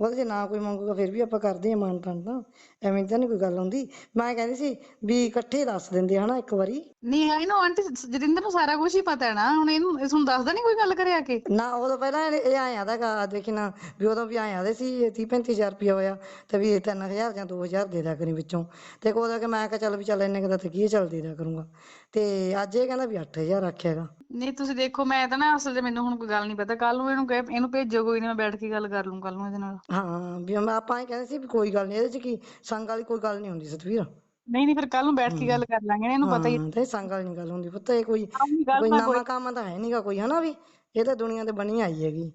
ਉਹਦੇ ਜੇ ਨਾ ਕੋਈ ਮੰਗੂਗਾ ਫਿਰ ਵੀ ਆਪਾਂ ਕਰਦੇ ਆ ਮਾਨ ਤਾਨ ਤਾਂ। ਐਵੇਂ ਤਾਂ ਨਹੀਂ ਕੋਈ ਗੱਲ ਹੁੰਦੀ। ਮੈਂ ਕਹਿੰਦੀ ਸੀ ਵੀ ਇਕੱਠੇ ਦੱਸ ਦਿੰਦੇ ਹਨਾ ਇੱਕ ਵਾਰੀ। ਨਹੀਂ ਇਹਨੂੰ ਆਂਟੀ ਜਤਿੰਦਰ ਨੂੰ ਸਾਰਾ ਕੁਝ ਹੀ ਪਤਾ ਹੈ ਨਾ। ਹੁਣ ਇਹਨੂੰ ਇਸ ਨੂੰ ਦੱਸਦਾ ਨਹੀਂ ਕੋਈ ਗੱਲ ਕਰਿਆ ਕਿ? ਨਾ ਉਦੋਂ ਪਹਿਲਾਂ ਇਹ ਇਹ ਆਇਆ ਦਾਗਾ ਦੇਖੀ ਨਾ ਵੀ ਉਦੋਂ ਵੀ ਆਇਆ ਦੇ ਸੀ 30 35000 ਰੁਪਇਆ ਹੋਇਆ ਤੇ ਵੀ 3000 ਜਾਂ 2000 ਦੇ ਦਿਆ ਕਰੀ ਵਿੱਚੋਂ। ਤੇ ਉਹਦਾ ਕਿ ਮੈਂ ਕਿਹਾ ਚੱਲ ਵੀ ਚੱਲ ਇੰਨੇ ਕੁ ਦਾ ਤੇ ਕੀ ਹੈ, ਚੱਲ ਦੇ ਦਿਆ ਕਰੂੰਗਾ। ਤੇ ਅੱਜ ਇਹ ਕਹਿੰਦਾ ਵੀ 8000 ਆਖਿਆਗਾ ਨਹੀਂ ਤੁਸੀਂ ਦੇਖੋ ਮੈਂ ਤਾਂ ਨਾ ਅਸਲ 'ਚ ਮੈਨੂੰ ਹੁਣ ਕੋਈ ਗੱਲ ਨਹੀਂ ਪਤਾ। ਕੱਲ ਨੂੰ ਇਹਨੂੰ ਕਹੇ ਇਹਨੂੰ ਭੇਜੋ ਕੋਈ ਨਹੀਂ ਮੈਂ ਬੈਠ ਕੇ ਗੱਲ ਕਰ ਲੂੰ ਕੱਲ ਨੂੰ ਇਹਦੇ ਨਾਲ। ਹਾਂ ਵੀ ਮੈਂ ਆਪਾਂ ਇਹ ਕਹਿੰਦੇ ਸੀ ਵੀ ਕੋਈ ਗੱਲ ਨਹੀਂ ਇਹਦੇ ਚ ਕੀ ਸੰਗ ਵਾਲੀ ਕੋਈ ਗੱਲ ਨਹੀਂ ਹੁੰਦੀ ਸਤਵੀਰ। ਨਹੀਂ ਨਹੀਂ ਫਿਰ ਕੱਲ ਨੂੰ ਬੈਠ ਕੇ ਗੱਲ ਕਰ ਲਾਂਗੇ ਇਹਨੂੰ ਪਤਾ ਹੀ ਹਾਂ। ਤੇ ਸੰਗ ਵਾਲੀ ਨਹੀਂ ਗੱਲ ਹੁੰਦੀ ਪੁੱਤ ਇਹ ਕੋਈ ਆਹੀ ਗੱਲ ਕੋਈ ਨਵਾਂ ਕੰਮ ਤਾਂ ਹੈ ਨਹੀਂਗਾ ਕੋਈ ਹਨਾ ਵੀ? ਇਹ ਤਾਂ ਦੁਨੀਆ ਤੇ ਬਣੀ ਆਈ ਹੈਗੀ।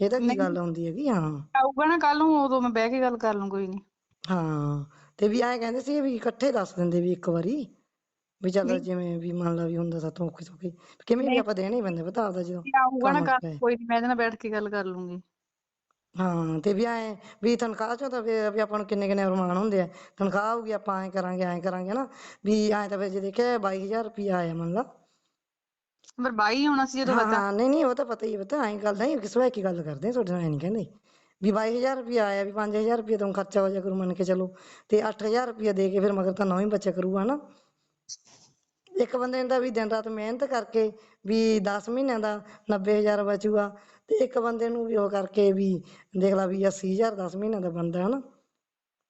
ਇਹ ਤਾਂ ਕੀ ਗੱਲ ਹੁੰਦੀ ਹੈਗੀ ਹਾਂ। ਆਊਗਾ ਨਾ ਕੱਲ ਨੂੰ ਉਦੋਂ ਮੈਂ ਬਹਿ ਕੇ ਗੱਲ ਕਰ ਲੂੰ ਕੋਈ ਨਹੀਂ। ਹਾਂ ਤੇ ਵੀ ਐਂ ਕਹਿੰਦੇ ਸੀ ਵੀ ਇਕੱਠੇ ਦੱਸ ਦਿੰਦੇ ਵੀ ਇੱਕ ਵਾਰੀ। ਵੀ ਚੱਲ ਜਿਵੇਂ ਵੀ ਮੰਨ ਲਾ ਵੀ ਹੁੰਦਾ ਸਾਤੋਂ ਔਖੀ ਸੌਖੀ ਕਿਵੇਂ ਵੀ ਆਪਾਂ ਦੇਣੇ ਹੀ ਪੈਂਦੇ ਪਤਾ ਆਪਦਾ ਜਦੋਂ ਆਊਗਾ ਨਾ ਕੰਮ ਕੱਲ ਪਏ। ਕੋਈ ਨਹੀਂ ਮੈਂ ਇਹਦੇ ਨਾਲ ਬੈਠ ਕੇ ਗੱਲ ਕਰ ਲੂੰਗੀ। ਹਾਂ ਤੇ ਵੀ ਐਂ ਵੀ ਤਨਖਾਹ ਚੋਂ ਤਾਂ ਫਿਰ ਵੀ ਆਪਾਂ ਨੂੰ ਕਿੰਨੇ ਕਿੰਨੇ ਅਰਮਾਨ ਹੁੰਦੇ ਆ। ਤਨਖਾਹ ਆਊਗੀ ਆਪਾਂ ਐਂ ਕਰਾਂਗੇ ਐਂ ਕਰਾਂਗੇ ਨਾ ਵੀ ਐਂ ਤਾਂ ਫਿਰ ਜੇ ਦੇਖਿਆ 22000 ਰੁਪਇਆ ਆਇਆ ਮੰਨ ਲਾ। ਪਰ ਬਾਈ ਹੋਣਾ ਸੀ ਜਦੋਂ ਹਾਂ ਪਤਾ ਹਾਂ ਨਹੀਂ ਨਹੀਂ ਉਹ ਤਾਂ ਪਤਾ ਹੀ ਪਤਾ ਐਂ ਗੱਲ ਨਹੀਂ ਕਿਸ ਵੇ ਕੀ ਗੱਲ ਕਰਦੇ ਤੁਹਾਡੇ ਨਾਲ ਐਂ ਨਹੀਂ ਕਹਿੰਦੇ। ਵੀ 22000 ਰੁਪਇਆ ਆਇਆ ਵੀ 5000 ਰੁਪਇਆ ਤੋਂ ਖਰਚਾ ਹੋ ਜਾ ਕਰੂ ਮੰਨ ਕੇ ਚਲੋ। ਤੇ 8000 ਰੁਪਇਆ ਦੇ ਕੇ ਫਿਰ ਮਗਰ ਤਾਂ ਨੌਂ ਹੀ ਬਚਿਆ ਕਰੂਗਾ ਨਾ ਇੱਕ ਬੰਦੇ ਦਾ ਵੀ ਦਿਨ ਰਾਤ ਮਿਹਨਤ ਕਰਕੇ ਵੀ 10 ਮਹੀਨਿਆਂ ਦਾ 90000 ਬਚੂਗਾ ਤੇ ਇੱਕ ਬੰਦੇ ਨੂੰ ਵੀ ਉਹ ਕਰਕੇ ਵੀ ਦੇਖ ਲਾ ਵੀ 80000 10 ਮਹੀਨਿਆਂ ਦਾ ਬਣਦਾ ਹੈ ਨਾ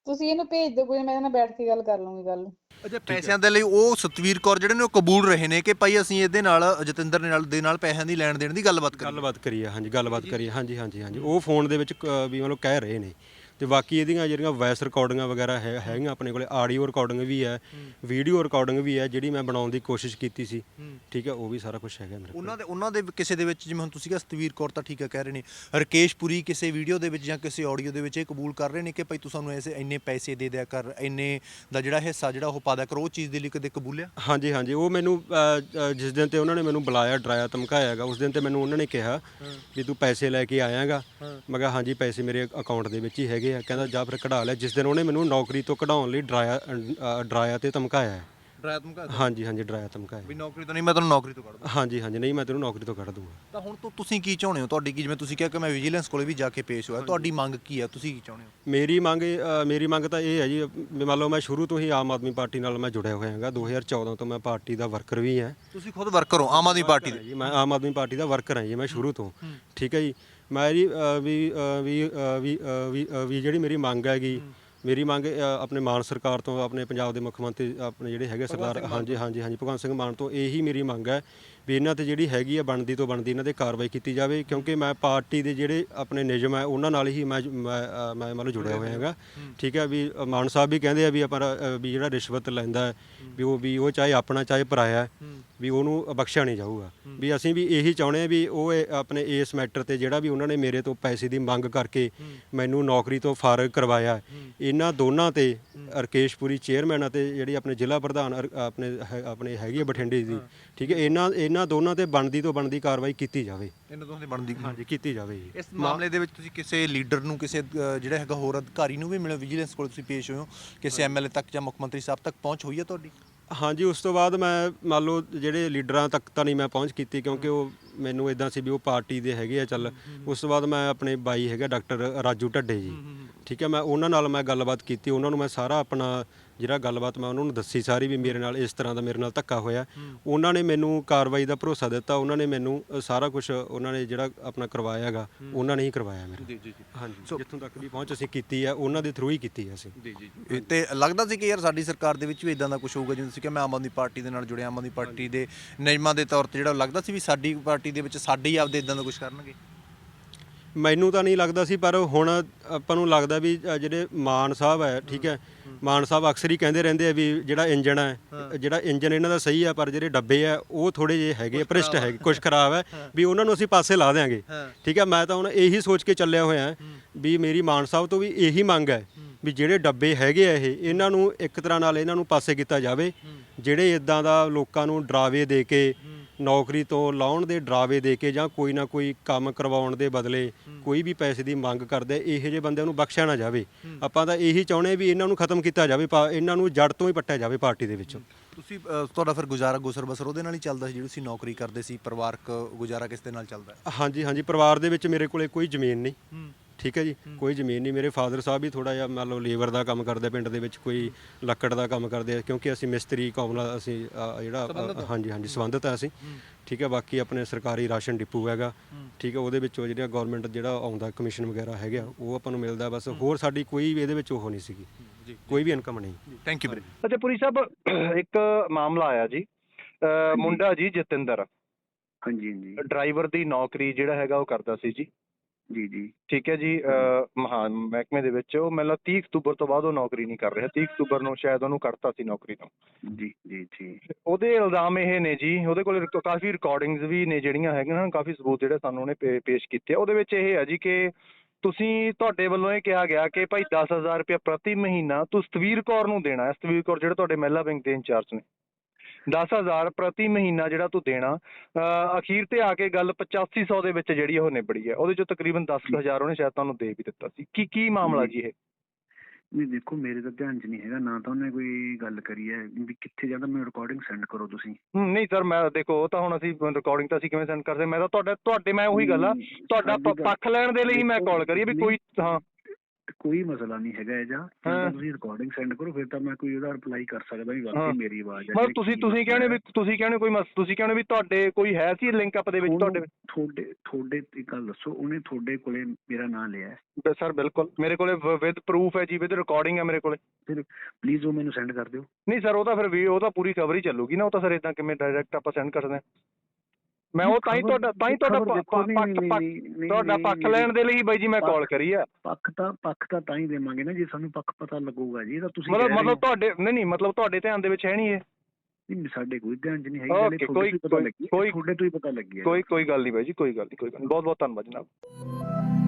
ਤੁਸੀਂ ਇਹਨੂੰ ਭੇਜ ਦਿਓ ਕੋਈ ਨੀ, ਮੈਂ ਇਹਦੇ ਨਾਲ ਬੈਠ ਕੇ ਗੱਲ ਕਰ ਲੂੰਗੀ ਕੱਲ ਅੱਛਾ ਪੈਸਿਆਂ ਦੇ ਲਈ ਉਹ ਸਤਵੀਰ ਕੌਰ ਜਿਹੜੇ ਨੇ ਉਹ ਕਬੂਲ ਰਹੇ ਨੇ ਕਿ ਭਾਈ ਅਸੀਂ ਇਹਦੇ ਨਾਲ ਜਤਿੰਦਰ ਦੇ ਨਾਲ ਦੇ ਨਾਲ ਪੈਸਿਆਂ ਦੀ ਲੈਣ ਦੇਣ ਦੀ ਗੱਲਬਾਤ ਕਰੀ ਗੱਲਬਾਤ ਕਰੀਏ ਹਾਂਜੀ ਗੱਲਬਾਤ ਕਰੀਏ ਹਾਂਜੀ ਹਾਂਜੀ ਹਾਂਜੀ। ਉਹ ਫੋਨ ਦੇ ਵਿੱਚ ਕ- ਵੀ ਮਤਲਬ ਕਹਿ ਰਹੇ ਨੇ। ਤੇ ਬਾਕੀ ਇਹਦੀਆਂ ਜਿਹੜੀਆਂ ਵਾਇਸ ਰਿਕਾਰਡਿੰਗਾਂ ਵਗੈਰਾ ਹੈ ਹੈਗੀਆਂ ਆਪਣੇ ਕੋਲੇ ਆਡੀਓ ਰਿਕਾਰਡਿੰਗ ਵੀ ਹੈ ਵੀਡੀਓ ਰਿਕਾਰਡਿੰਗ ਵੀ ਹੈ ਜਿਹੜੀ ਮੈਂ ਬਣਾਉਣ ਦੀ ਕੋਸ਼ਿਸ਼ ਕੀਤੀ ਸੀ। ਠੀਕ ਹੈ ਉਹ ਵੀ ਸਾਰਾ ਕੁਝ ਹੈਗਾ ਮੇਰੇ ਕੋਲ। ਉਹਨਾਂ ਦੇ ਉਹਨਾਂ ਦੇ ਕਿਸੇ ਦੇ ਵਿੱਚ ਜਿਵੇਂ ਹੁਣ ਤੁਸੀਂ ਕਿਹਾ ਸਤਵੀਰ ਕੌਰ ਤਾਂ ਠੀਕ ਹੈ ਕਹਿ ਰਹੇ ਨੇ ਰਕੇਸ਼ ਪੁਰੀ ਕਿਸੇ ਵੀਡੀਓ ਦੇ ਵਿੱਚ ਜਾਂ ਕਿਸੇ ਆਡੀਓ ਦੇ ਵਿੱਚ ਇਹ ਕਬੂਲ ਕਰ ਰਹੇ ਨੇ ਕਿ ਭਾਈ ਤੂੰ ਸਾਨੂੰ ਐਸੇ ਇੰਨੇ ਪੈਸੇ ਦੇ ਦਿਆ ਕਰ ਇੰਨੇ ਦਾ ਜਿਹੜਾ ਹਿੱਸਾ ਜਿਹੜਾ ਉਹ ਪਾ ਦਿਆ ਕਰ ਉਹ ਚੀਜ਼ ਦੇ ਲਈ ਕਦੇ ਕਬੂਲਿਆ? ਹਾਂਜੀ ਹਾਂਜੀ ਉਹ ਮੈਨੂੰ ਅ, ਅ, ਜਿਸ ਦਿਨ ਤੇ ਉਹਨਾਂ ਨੇ ਮੈਨੂੰ ਬੁਲਾਇਆ ਡਰਾਇਆ ਧਮਕਾਇਆ ਹੈਗਾ ਉਸ ਦਿਨ ਤੇ ਮੈਨੂੰ ਉਹਨਾਂ ਨੇ ਕਿਹਾ ਵੀ ਤੂੰ ਪੈਸੇ ਲੈ ਕੇ ਆਇਆਗਾ। ਮੈਂ ਕਿਹਾ ਹਾਂਜੀ ਪੈਸੇ ਮੇਰੇ ਅਕਾਊਂਟ ਦੇ ਵਿੱਚ ਹੀ ਹੈਗੇ ਆ ਕਹਿੰਦਾ ਜਾ ਫਿਰ ਕਢਾ ਲੈ ਜਿਸ ਦਿਨ ਉਹਨੇ ਮੈਨੂੰ ਨੌਕਰੀ ਤੋਂ ਕਢਾਉਣ ਲਈ ਡਰਾਇਆ ਅ, ਡਰਾਇਆ ਤੇ ਧਮਕਾਇਆ ਹੈ। ਡਰਾਇਆ ਧਮਕਾਇਆ ਹਾਂਜੀ ਹਾਂਜੀ ਡਰਾਇਆ ਧਮਕਾਇਆ ਵੀ ਨੌਕਰੀ ਤੋਂ ਨਹੀਂ ਮੈਂ ਤੁਹਾਨੂੰ ਨੌਕਰੀ ਤੋਂ ਕੱਢ ਦੂੰ ਹਾਂਜੀ ਹਾਂਜੀ ਨਹੀਂ ਮੈਂ ਤੈਨੂੰ ਨੌਕਰੀ ਤੋਂ ਕੱਢ ਦੂੰਗਾ। ਤਾਂ ਹੁਣ ਤੋਂ ਤੁਸੀਂ ਕੀ ਚਾਹੁੰਦੇ ਹੋ? ਤੁਹਾਡੀ ਕੀ ਜਿਵੇਂ ਤੁਸੀਂ ਕਿਹਾ ਕਿ ਮੈਂ ਵਿਜੀਲੈਂਸ ਕੋਲੇ ਵੀ ਜਾ ਕੇ ਪੇਸ਼ ਹੋਇਆ ਤੁਹਾਡੀ ਮੰਗ ਕੀ ਹੈ? ਤੁਸੀਂ ਕੀ ਚਾਹੁੰਦੇ ਹੋ? ਮੇਰੀ ਮੰਗ ਇਹ, ਅ, ਮੇਰੀ ਮੰਗ ਤਾਂ ਇਹ ਹੈ ਜੀ ਵੀ ਮੰਨ ਲਓ ਮੈਂ ਸ਼ੁਰੂ ਤੋਂ ਹੀ ਆਮ ਆਦਮੀ ਪਾਰਟੀ ਨਾਲ ਮੈਂ ਜੁੜਿਆ ਹੋਇਆ ਹਾਂਗਾ। 2014 ਤੋਂ ਮੈਂ ਪਾਰਟੀ ਦਾ ਵਰਕਰ ਵੀ ਹਾਂ। ਤੁਸੀਂ ਖੁਦ ਵਰਕਰ ਹੋ ਆਮ ਆਦਮੀ ਪਾਰਟੀ ਦੇ? ਜੀ ਮੈਂ ਆਮ ਆਦਮੀ ਪਾਰਟੀ ਦਾ ਵਰਕਰ ਹਾਂ ਜੀ ਮੈਂ ਸ਼ੁਰੂ ਤੋਂ। ਠੀਕ ਹੈ ਜੀ। ਮੈਂ ਜੀ ਅ, ਵੀ ਅ, ਵੀ ਅ, ਵੀ ਅ, ਵੀ ਅ, ਵੀ ਜਿਹੜੀ ਮੇਰੀ ਮੰਗ ਹੈਗੀ ਮੇਰੀ ਮੰਗ ਅ, ਆਪਣੇ ਮਾਨ ਸਰਕਾਰ ਤੋਂ ਆਪਣੇ ਪੰਜਾਬ ਦੇ ਮੁੱਖ ਮੰਤਰੀ ਆਪਣੇ ਜਿਹੜੇ ਹੈਗੇ ਸਰਦਾਰ ਹਾਂਜੀ ਹਾਂਜੀ ਹਾਂਜੀ ਭਗਵੰਤ ਸਿੰਘ ਮਾਨ ਤੋਂ ਇਹੀ ਮੇਰੀ ਮੰਗ ਹੈ ਵੀ ਇਹਨਾਂ ਤੇ ਜਿਹੜੀ ਹੈਗੀ ਆ ਬਣਦੀ ਤੋਂ ਬਣਦੀ ਇਹਨਾਂ ਤੇ ਕਾਰਵਾਈ ਕੀਤੀ ਜਾਵੇ ਕਿਉਂਕਿ ਮੈਂ ਪਾਰਟੀ ਦੇ ਜਿਹੜੇ ਆਪਣੇ ਨਿਯਮ ਹੈ ਉਹਨਾਂ ਨਾਲ ਹੀ ਮੈਂ ਮੈਂ ਅ, ਮੈਂ ਮਤਲਬ ਜੁੜਿਆ ਹੋਇਆ ਹੈਗਾ। ਠੀਕ ਹੈ ਵੀ ਮਾਨ ਸਾਹਿਬ ਵੀ ਕਹਿੰਦੇ ਆ ਵੀ ਆਪਾਂ ਅ, ਵੀ ਜਿਹੜਾ ਰਿਸ਼ਵਤ ਲੈਂਦਾ ਹੈ, ਵੀ ਉਹ ਵੀ ਉਹ ਚਾਹੇ ਆਪਣਾ ਚਾਹੇ ਪਰਾਇਆ ਹੈ, ਵੀ ਉਹਨੂੰ ਬਖਸ਼ਿਆ ਨਹੀਂ ਜਾਊਗਾ। ਵੀ ਅਸੀਂ ਵੀ ਇਹੀ ਚਾਹੁੰਦੇ ਆ ਵੀ ਉਹ ਇਹ ਆਪਣੇ ਇਸ ਮੈਟਰ ਤੇ ਜਿਹੜਾ ਵੀ ਉਹਨਾਂ ਨੇ ਮੇਰੇ ਤੋਂ ਪੈਸੇ ਦੀ ਮੰਗ ਕਰਕੇ ਮੈਨੂੰ ਨੌਕਰੀ ਤੋਂ ਫਾਰਗ ਕਰਵਾਇਆ ਇਹਨਾਂ ਦੋਨਾਂ ਤੇ ਰਕੇਸ਼ਪੁਰੀ ਚੇਅਰਮੈਨ ਅਤੇ ਜਿਹੜੀ ਆਪਣੇ ਜ਼ਿਲ੍ਹਾ ਪ੍ਰਧਾਨ ਅਰ- ਆਪਣੇ ਹੈ- ਆਪਣੇ ਹੈਗੀ ਆ ਬਠਿੰਡੇ ਦੀ ਠੀਕ ਹੈ ਇਹਨਾਂ ਇਹਨਾਂ ਦੋਨਾਂ ਤੇ ਬਣਦੀ ਤੋਂ ਬਣਦੀ ਕਾਰਵਾਈ ਕੀਤੀ ਜਾਵੇ। ਇਹਨਾਂ ਦੋਹਾਂ ਦੀ ਬਣਦੀ ਹਾਂਜੀ ਕੀਤੀ ਜਾਵੇ ਜੀ। ਇਸ ਮਾਮਲੇ ਦੇ ਵਿੱਚ ਤੁਸੀਂ ਕਿਸੇ ਲੀਡਰ ਨੂੰ ਕਿਸੇ ਜਿਹੜਾ ਹੈਗਾ ਹੋਰ ਅਧਿਕਾਰੀ ਨੂੰ ਵੀ ਮਿਲੇ ਵਿਜੀਲੈਂਸ ਕੋਲ ਤੁਸੀਂ ਪੇਸ਼ ਹੋਏ ਹੋ ਕਿਸੇ ਐਮਐਲਏ ਤੱਕ ਜਾਂ ਮੁੱਖ ਮੰਤਰੀ ਸਾਹਿਬ ਤੱਕ ਪਹੁੰਚ ਹੋਈ ਹੈ ਤੁਹਾਡੀ? ਹਾਂਜੀ ਉਸ ਤੋਂ ਬਾਅਦ ਮੈਂ ਮੰਨ ਲਓ ਜਿਹੜੇ ਲੀਡਰਾਂ ਤੱਕ ਤਾਂ ਨਹੀਂ ਮੈਂ ਪਹੁੰਚ ਕੀਤੀ ਕਿਉਂਕਿ ਉਹ ਮੈਨੂੰ ਇਦਾਂ ਸੀ ਵੀ ਉਹ ਪਾਰਟੀ ਦੇ ਹੈਗੇ ਆ ਚੱਲ। ਉਸ ਤੋਂ ਬਾਅਦ ਮੈਂ ਆਪਣੇ ਬਾਈ ਹੈਗਾ ਡਾਕਟਰ ਰਾਜੂ ਢੱਡੇ ਜੀ। ਠੀਕ ਹੈ ਮੈਂ ਉਹਨਾਂ ਨਾਲ ਮੈਂ ਗੱਲਬਾਤ ਕੀਤੀ ਉਹਨਾਂ ਨੂੰ ਮੈਂ ਸਾਰਾ ਆਪਣਾ ਜਿਹੜਾ ਗੱਲਬਾਤ ਮੈਂ ਉਹਨਾਂ ਨੂੰ ਦੱਸੀ ਸਾਰੀ ਵੀ ਮੇਰੇ ਨਾਲ ਇਸ ਤਰ੍ਹਾਂ ਦਾ ਮੇਰੇ ਨਾਲ ਧੱਕਾ ਹੋਇਆ। ਉਹਨਾਂ ਨੇ ਮੈਨੂੰ ਕਾਰਵਾਈ ਦਾ ਭਰੋਸਾ ਦਿੱਤਾ ਉਹਨਾਂ ਨੇ ਮੈਨੂੰ ਅ, ਸਾਰਾ ਕੁਝ ਉਹਨਾਂ ਨੇ ਜਿਹੜਾ ਆਪਣਾ ਕਰਵਾਇਆ ਹੈਗਾ ਉਹਨਾਂ ਨੇ ਹੀ ਕਰਵਾਇਆ ਮੇਰਾ। ਜੀ ਜੀ ਜੀ। ਹਾਂਜੀ ਜਿੱਥੋਂ ਤੱਕ ਵੀ ਪਹੁੰਚ ਅਸੀਂ ਕੀਤੀ ਹੈ ਉਹਨਾਂ ਦੇ ਥਰੂ ਹੀ ਕੀਤੀ ਹੈ ਅਸੀਂ। ਜੀ ਜੀ ਤੇ ਲੱਗਦਾ ਸੀ ਕਿ ਯਾਰ ਸਾਡੀ ਸਰਕਾਰ ਦੇ ਵਿੱਚ ਵੀ ਇਦਾਂ ਦਾ ਕੁਝ ਹੋਊਗਾ ਜਿਵੇਂ ਤੁਸੀਂ ਕਿ ਮੈਂ ਆਮ ਆਦਮੀ ਪਾਰਟੀ ਦੇ ਨਾਲ ਜੁੜਿਆ ਆਮ ਆਦਮੀ ਪਾਰਟੀ ਦੇ ਨਿਯਮਾਂ ਦੇ ਤੌਰ ਤੇ ਜਿਹੜਾ ਲੱਗਦਾ ਸੀ ਵੀ ਸਾਡੀ ਪਾਰਟੀ ਦੇ ਵਿੱਚ ਸਾਡੇ ਹੀ ਆਪਦੇ ਇਦਾਂ ਦਾ ਕੁਝ ਕਰਨਗੇ। ਮੈਨੂੰ ਤਾਂ ਨਹੀਂ ਲੱਗਦਾ ਸੀ ਪਰ ਹੁਣ ਆਪਾਂ ਨੂੰ ਲੱਗਦਾ ਵੀ ਅ, ਜਿਹੜੇ ਮਾਨ ਸਾਹਿਬ ਹੈ ਠੀਕ ਹੈ ਮਾਨ ਸਾਹਿਬ ਅਕਸਰ ਹੀ ਕਹਿੰਦੇ ਰਹਿੰਦੇ ਆ ਵੀ ਜਿਹੜਾ ਇੰਜਨ ਹੈ ਜਿਹੜਾ ਇੰਜਨ ਇਹਨਾਂ ਦਾ ਸਹੀ ਹੈ ਪਰ ਜਿਹੜੇ ਡੱਬੇ ਆ ਉਹ ਥੋੜੇ ਜਿਹੇ ਹੈਗੇ ਭ੍ਰਿਸ਼ਟ ਹੈਗੇ ਕੁਝ ਖਰਾਬ ਹੈ ਵੀ ਉਹਨਾਂ ਨੂੰ ਅਸੀਂ ਪਾਸੇ ਲਾ ਦੇਾਂਗੇ ਠੀਕ ਹੈ ਮੈਂ ਤਾਂ ਹੁਣ ਇਹੀ ਸੋਚ ਕੇ ਚੱਲਿਆ ਹੋਇਆ ਵੀ ਮੇਰੀ ਮਾਨ ਸਾਹਿਬ ਤੋਂ ਵੀ ਇਹੀ ਮੰਗ ਹੈ ਵੀ ਜਿਹੜੇ ਡੱਬੇ ਹੈਗੇ ਆ ਇਹ ਇਹਨਾਂ ਨੂੰ ਇੱਕ ਤਰ੍ਹਾਂ ਨਾਲ ਇਹਨਾਂ ਨੂੰ ਪਾਸੇ ਕੀਤਾ ਜਾਵੇ। ਜਿਹੜੇ ਇਦਾਂ ਦਾ ਲੋਕਾਂ ਨੂੰ ਡਰਾਵੇ ਦੇ ਕੇ ਨੌਕਰੀ ਤੋਂ ਲਾਉਣ ਦੇ ਡਰਾਵੇ ਦੇ ਕੇ ਜਾਂ ਕੋਈ ਨਾ ਕੋਈ ਕੰਮ ਕਰਵਾਉਣ ਦੇ ਬਦਲੇ ਕੋਈ ਵੀ ਪੈਸੇ ਦੀ ਮੰਗ ਕਰਦੇ ਇਹੋ ਜਿਹੇ ਬੰਦਿਆਂ ਨੂੰ ਬਖਸ਼ਿਆ ਨਾ ਜਾਵੇ। ਆਪਾਂ ਤਾਂ ਇਹੀ ਚਾਹੁੰਦੇ ਵੀ ਇਹਨਾਂ ਨੂੰ ਖਤਮ ਕੀਤਾ ਜਾਵੇ ਪਾ- ਇਹਨਾਂ ਨੂੰ ਜੜ ਤੋਂ ਹੀ ਪੱਟਿਆ ਜਾਵੇ ਪਾਰਟੀ ਦੇ ਵਿੱਚੋਂ। ਤੁਸੀਂ ਅ, ਤੁਹਾਡਾ ਫਿਰ ਗੁਜ਼ਾਰਾ ਗੁਸਰ ਬਸਰ ਉਹਦੇ ਨਾਲ ਹੀ ਚੱਲਦਾ ਸੀ ਜਿਹੜੀ ਤੁਸੀਂ ਨੌਕਰੀ ਕਰਦੇ ਸੀ ਪਰਿਵਾਰਕ ਗੁਜ਼ਾਰਾ ਕਿਸ ਦੇ ਨਾਲ ਚੱਲਦਾ? ਹੈ ਹਾਂਜੀ ਹਾਂਜੀ ਪਰਿਵਾਰ ਦੇ ਵਿੱਚ ਮੇਰੇ ਕੋਲੇ ਕੋਈ ਜ਼ਮੀਨ ਨਹੀਂ। ਠੀਕ ਹੈ ਜੀ? ਕੋਈ ਜ਼ਮੀਨ ਨਹੀਂ। ਮੇਰੇ ਫਾਦਰ ਸਾਹਿਬ ਵੀ ਥੋੜਾ ਜਿਹਾ ਮੰਨ ਲਓ ਲੇਬਰ ਦਾ ਕੰਮ ਕਰਦੇ ਪਿੰਡ ਦੇ ਵਿੱਚ ਕੋਈ ਲੱਕੜ ਦਾ ਕੰਮ ਕਰਦੇ ਆ ਕਿਉਂਕਿ ਅਸੀਂ ਮਿਸਤਰੀ ਕੌਮ ਨਾਲ ਅਸੀਂ ਅ, ਜਿਹੜਾ ਅ, ਹਾਂਜੀ ਹਾਂਜੀ ਸੰਬੰਧਿਤ ਆ ਅਸੀਂ। ਠੀਕ ਹੈ? ਬਾਕੀ ਆਪਣੇ ਸਰਕਾਰੀ ਰਾਸ਼ਨ ਡਿਪੂ ਹੈਗਾ। ਠੀਕ ਹੈ? ਉਹਦੇ ਵਿੱਚੋਂ ਜਿਹੜਾ ਗਵਰਨਮੈਂਟ ਜਿਹੜਾ ਆਉਂਦਾ ਕਮਿਸ਼ਨ ਵਗੈਰਾ ਹੈਗਾ ਉਹ ਆਪਾਂ ਨੂੰ ਮਿਲਦਾ। ਬਸ ਹੋਰ ਸਾਡੀ ਕੋਈ ਵੀ ਇਹਦੇ ਵਿੱਚ ਉਹ ਨਹੀਂ ਸੀਗੀ। ਕੋਈ ਵੀ ਇਨਕਮ ਨਹੀਂ। ਥੈਂਕ ਯੂ ਵੀਰੇ ਅੱਛਾ ਪੁਰੀ ਸਾਹਿਬ ਇੱਕ ਮਾਮਲਾ ਆਇਆ ਜੀ। ਅਹ ਮੁੰਡਾ ਜੀ ਜਤਿੰਦਰ। ਹਾਂਜੀ ਹਾਂਜੀ। ਡਰਾਈਵਰ ਦੀ ਨੌਕਰੀ ਜਿਹੜਾ ਹੈਗਾ ਉਹ ਕਰਦਾ ਸੀ ਜੀ। ਜੀ ਜੀ। ਠੀਕ ਹੈ ਜੀ ਅਹ ਮਹਾਨ ਮਹਿਕਮੇ ਦੇ ਵਿੱਚ ਉਹ ਮੈਨੂੰ 30 ਅਕਤੂਬਰ ਤੋਂ ਬਾਅਦ ਉਹ ਨੌਕਰੀ ਨਹੀਂ ਕਰ ਰਿਹਾ। 30 ਅਕਤੂਬਰ ਨੂੰ ਸ਼ਾਇਦ ਉਹਨੂੰ ਕੱਢਤਾ ਸੀ ਨੌਕਰੀ ਤੋਂ। ਜੀ ਜੀ ਜੀ। ਉਹਦੇ ਇਲਜ਼ਾਮ ਇਹ ਨੇ ਜੀ ਉਹਦੇ ਕੋਲ ਰਿਕ- ਕਾਫੀ ਰਿਕਾਰਡਿੰਗਸ ਵੀ ਨੇ ਜਿਹੜੀਆਂ ਹੈਗੀਆਂ ਨਾ ਕਾਫੀ ਸਬੂਤ ਜਿਹੜੇ ਸਾਨੂੰ ਉਹਨੇ ਪੇ- ਪੇਸ਼ ਕੀਤੇ ਆ। ਉਹਦੇ ਵਿੱਚ ਇਹ ਹੈ ਜੀ ਕਿ ਤੁਸੀਂ ਤੁਹਾਡੇ ਵੱਲੋਂ ਇਹ ਕਿਹਾ ਗਿਆ ਕਿ ਭਾਈ 10000 ਰੁਪਏ ਪ੍ਰਤੀ ਮਹੀਨਾ ਤੂੰ ਸਤਵੀਰ ਕੌਰ ਨੂੰ ਦੇਣਾ ਹੈ। ਸਤਵੀਰ ਕੌਰ ਜਿਹੜੇ ਤੁਹਾਡੇ ਮਹਿਲਾ ਬੈਂਕ ਦੇ ਇੰਚਾਰਜ ਨੇ। 10000 ਪ੍ਰਤੀ ਮਹੀਨਾ ਜਿਹੜਾ ਤੂੰ ਦੇਣਾ ਅਹ ਅਖੀਰ ਤੇ ਆ ਕੇ ਗੱਲ 8500 ਦੇ ਵਿੱਚ ਜਿਹੜੀ ਉਹ ਨਿਬੜੀ ਹੈ ਉਹਦੇ ਚੋਂ ਤਕਰੀਬਨ 10000 ਉਹਨੇ ਸ਼ਾਇਦ ਤੁਹਾਨੂੰ ਦੇ ਵੀ ਦਿੱਤਾ ਸੀ। ਕੀ ਕੀ ਮਾਮਲਾ ਜੀ। ਇਹ? ਨਹੀਂ ਦੇਖੋ ਮੇਰੇ ਤਾਂ ਧਿਆਨ 'ਚ ਨਹੀਂ ਹੈਗਾ ਨਾ ਤਾਂ ਉਹਨੇ ਕੋਈ ਗੱਲ ਕਰੀ ਹੈ ਵੀ ਕਿੱਥੇ ਜਾਂਦਾ ਮੈਨੂੰ ਰਿਕਾਰਡਿੰਗ ਸੈਂਡ ਕਰੋ ਤੁਸੀਂ। ਨਹੀਂ ਸਰ ਮੈਂ ਦੇਖੋ ਉਹ ਤਾਂ ਹੁਣ ਅਸੀਂ ਰਿਕਾਰਡਿੰਗ ਤਾਂ ਅਸੀਂ ਕਿਵੇਂ ਸੈਂਡ ਕਰਦੇ ਮੈਂ ਤਾਂ ਤੁਹਾਡੇ ਤੁਹਾਡੇ ਮੈਂ ਉਹੀ ਗੱਲ ਆ ਤੁਹਾਡਾ ਪੱਖ ਲੈਣ ਦੇ ਲਈ ਮੈਂ ਕਾਲ ਕਰੀ ਵੀ ਕੋਈ ਹਾਂ। ਕੋਈ ਮਸਲਾ ਨਹੀਂ ਹੈਗਾ ਇਹ ਜਾਂ। ਤੁਸੀਂ ਰਿਕਾਰਡਿੰਗ ਸੈਂਡ ਕਰੋ ਫਿਰ ਤਾਂ ਮੈਂ ਕੋਈ ਉਹਦਾ ਰਿਪਲਾਈ ਕਰ ਸਕਦਾ ਵੀ। ਵਾਕਈ ਮੇਰੀ ਆਵਾਜ਼ ਹੈ ਮਤਲਬ ਤੁਸੀਂ ਤੁਸੀਂ ਕਹਿੰਦੇ ਵੀ। ਤੁਸੀਂ ਕਹਿੰਦੇ ਕੋਈ ਮਸ- ਤੁਸੀਂ ਕਹਿੰਦੇ ਵੀ ਤੁਹਾਡੇ ਕੋਈ ਹੈ ਸੀ ਲਿੰਕ ਅਪ ਦੇ ਵਿੱਚ ਤੁਹਾਡੇ ਤੁਹਾਡੇ ਤੁਹਾਡੇ ਇੱਕ ਗੱਲ ਦੱਸੋ ਉਹਨੇ ਤੁਹਾਡੇ ਕੋਲੇ ਮੇਰਾ ਨਾਮ ਲਿਆ ਹੈ। ਸਰ ਬਿਲਕੁਲ। ਮੇਰੇ ਕੋਲੇ ਵਿਦ ਪ੍ਰੂਫ ਹੈ ਜੀ ਵਿਦ ਰਿਕਾਰਡਿੰਗ ਹੈ ਮੇਰੇ ਕੋਲੇ। ਫਿਰ ਪਲੀਜ਼ ਉਹ ਮੈਨੂੰ ਸੈਂਡ ਕਰ ਦਿਓ। ਨਹੀਂ ਸਰ ਉਹ ਤਾਂ ਫਿਰ ਵੀ ਉਹ ਤਾਂ ਪੂਰੀ ਹੀ ਚੱਲੂਗੀ ਨਾ ਉਹ ਤਾਂ ਸਰ ਇਦਾਂ ਕਿਵੇਂ ਡਾਇਰੈਕਟ ਆਪਾਂ ਸੈਂਡ ਕਰਦੇ ਹਾਂ। ਮੈਂ ਉਹ ਤਾਂ ਹੀ ਤੁਹਾਡਾ ਤਾਂ ਹੀ ਤੁਹਾਡਾ ਪੱਖ ਤੁਹਾਡਾ ਪੱਖ ਲੈਣ ਦੇ ਲਈ ਬਾਈ ਜੀ ਮੈਂ ਕਾਲ ਕਰੀ ਆ। ਪੱਖ ਤਾਂ ਪੱਖ ਤਾਂ ਤਾਂ ਹੀ ਦੇਵਾਂਗੇ ਨਾ ਜੇ ਸਾਨੂੰ ਪੱਖ ਪਤਾ ਲੱਗੂਗਾ ਜੀ ਇਹ ਤਾਂ ਤੁਸੀਂ ਮਤਲਬ ਮਤਲਬ। ਤੁਹਾਡੇ ਨਹੀਂ ਨਹੀਂ ਮਤਲਬ ਤੁਹਾਡੇ ਧਿਆਨ ਦੇ ਵਿੱਚ ਹੈ ਨਹੀਂ ਇਹ। ਨਹੀਂ ਸਾਡੇ ਕੋਈ ਧਿਆਨ 'ਚ ਨਹੀਂ ਹੈਗੀ ਤੁਹਾਡੇ ਕੋਈ- ਪਤਾ ਕੋਈ- ਲੱਗੀ ਕੋਈ- ਤੁਹਾਡੇ ਤੋਂ ਹੀ ਪਤਾ ਲੱਗੀ ਕੋਈ ਕੋਈ ਗੱਲ ਨਹੀਂ ਬਾਈ ਜੀ ਕੋਈ ਗੱਲ ਨਹੀਂ ਕੋਈ ਗੱਲ ਬਹੁਤ ਬਹੁਤ ਧੰਨਵਾਦ ਜਨਾਬ।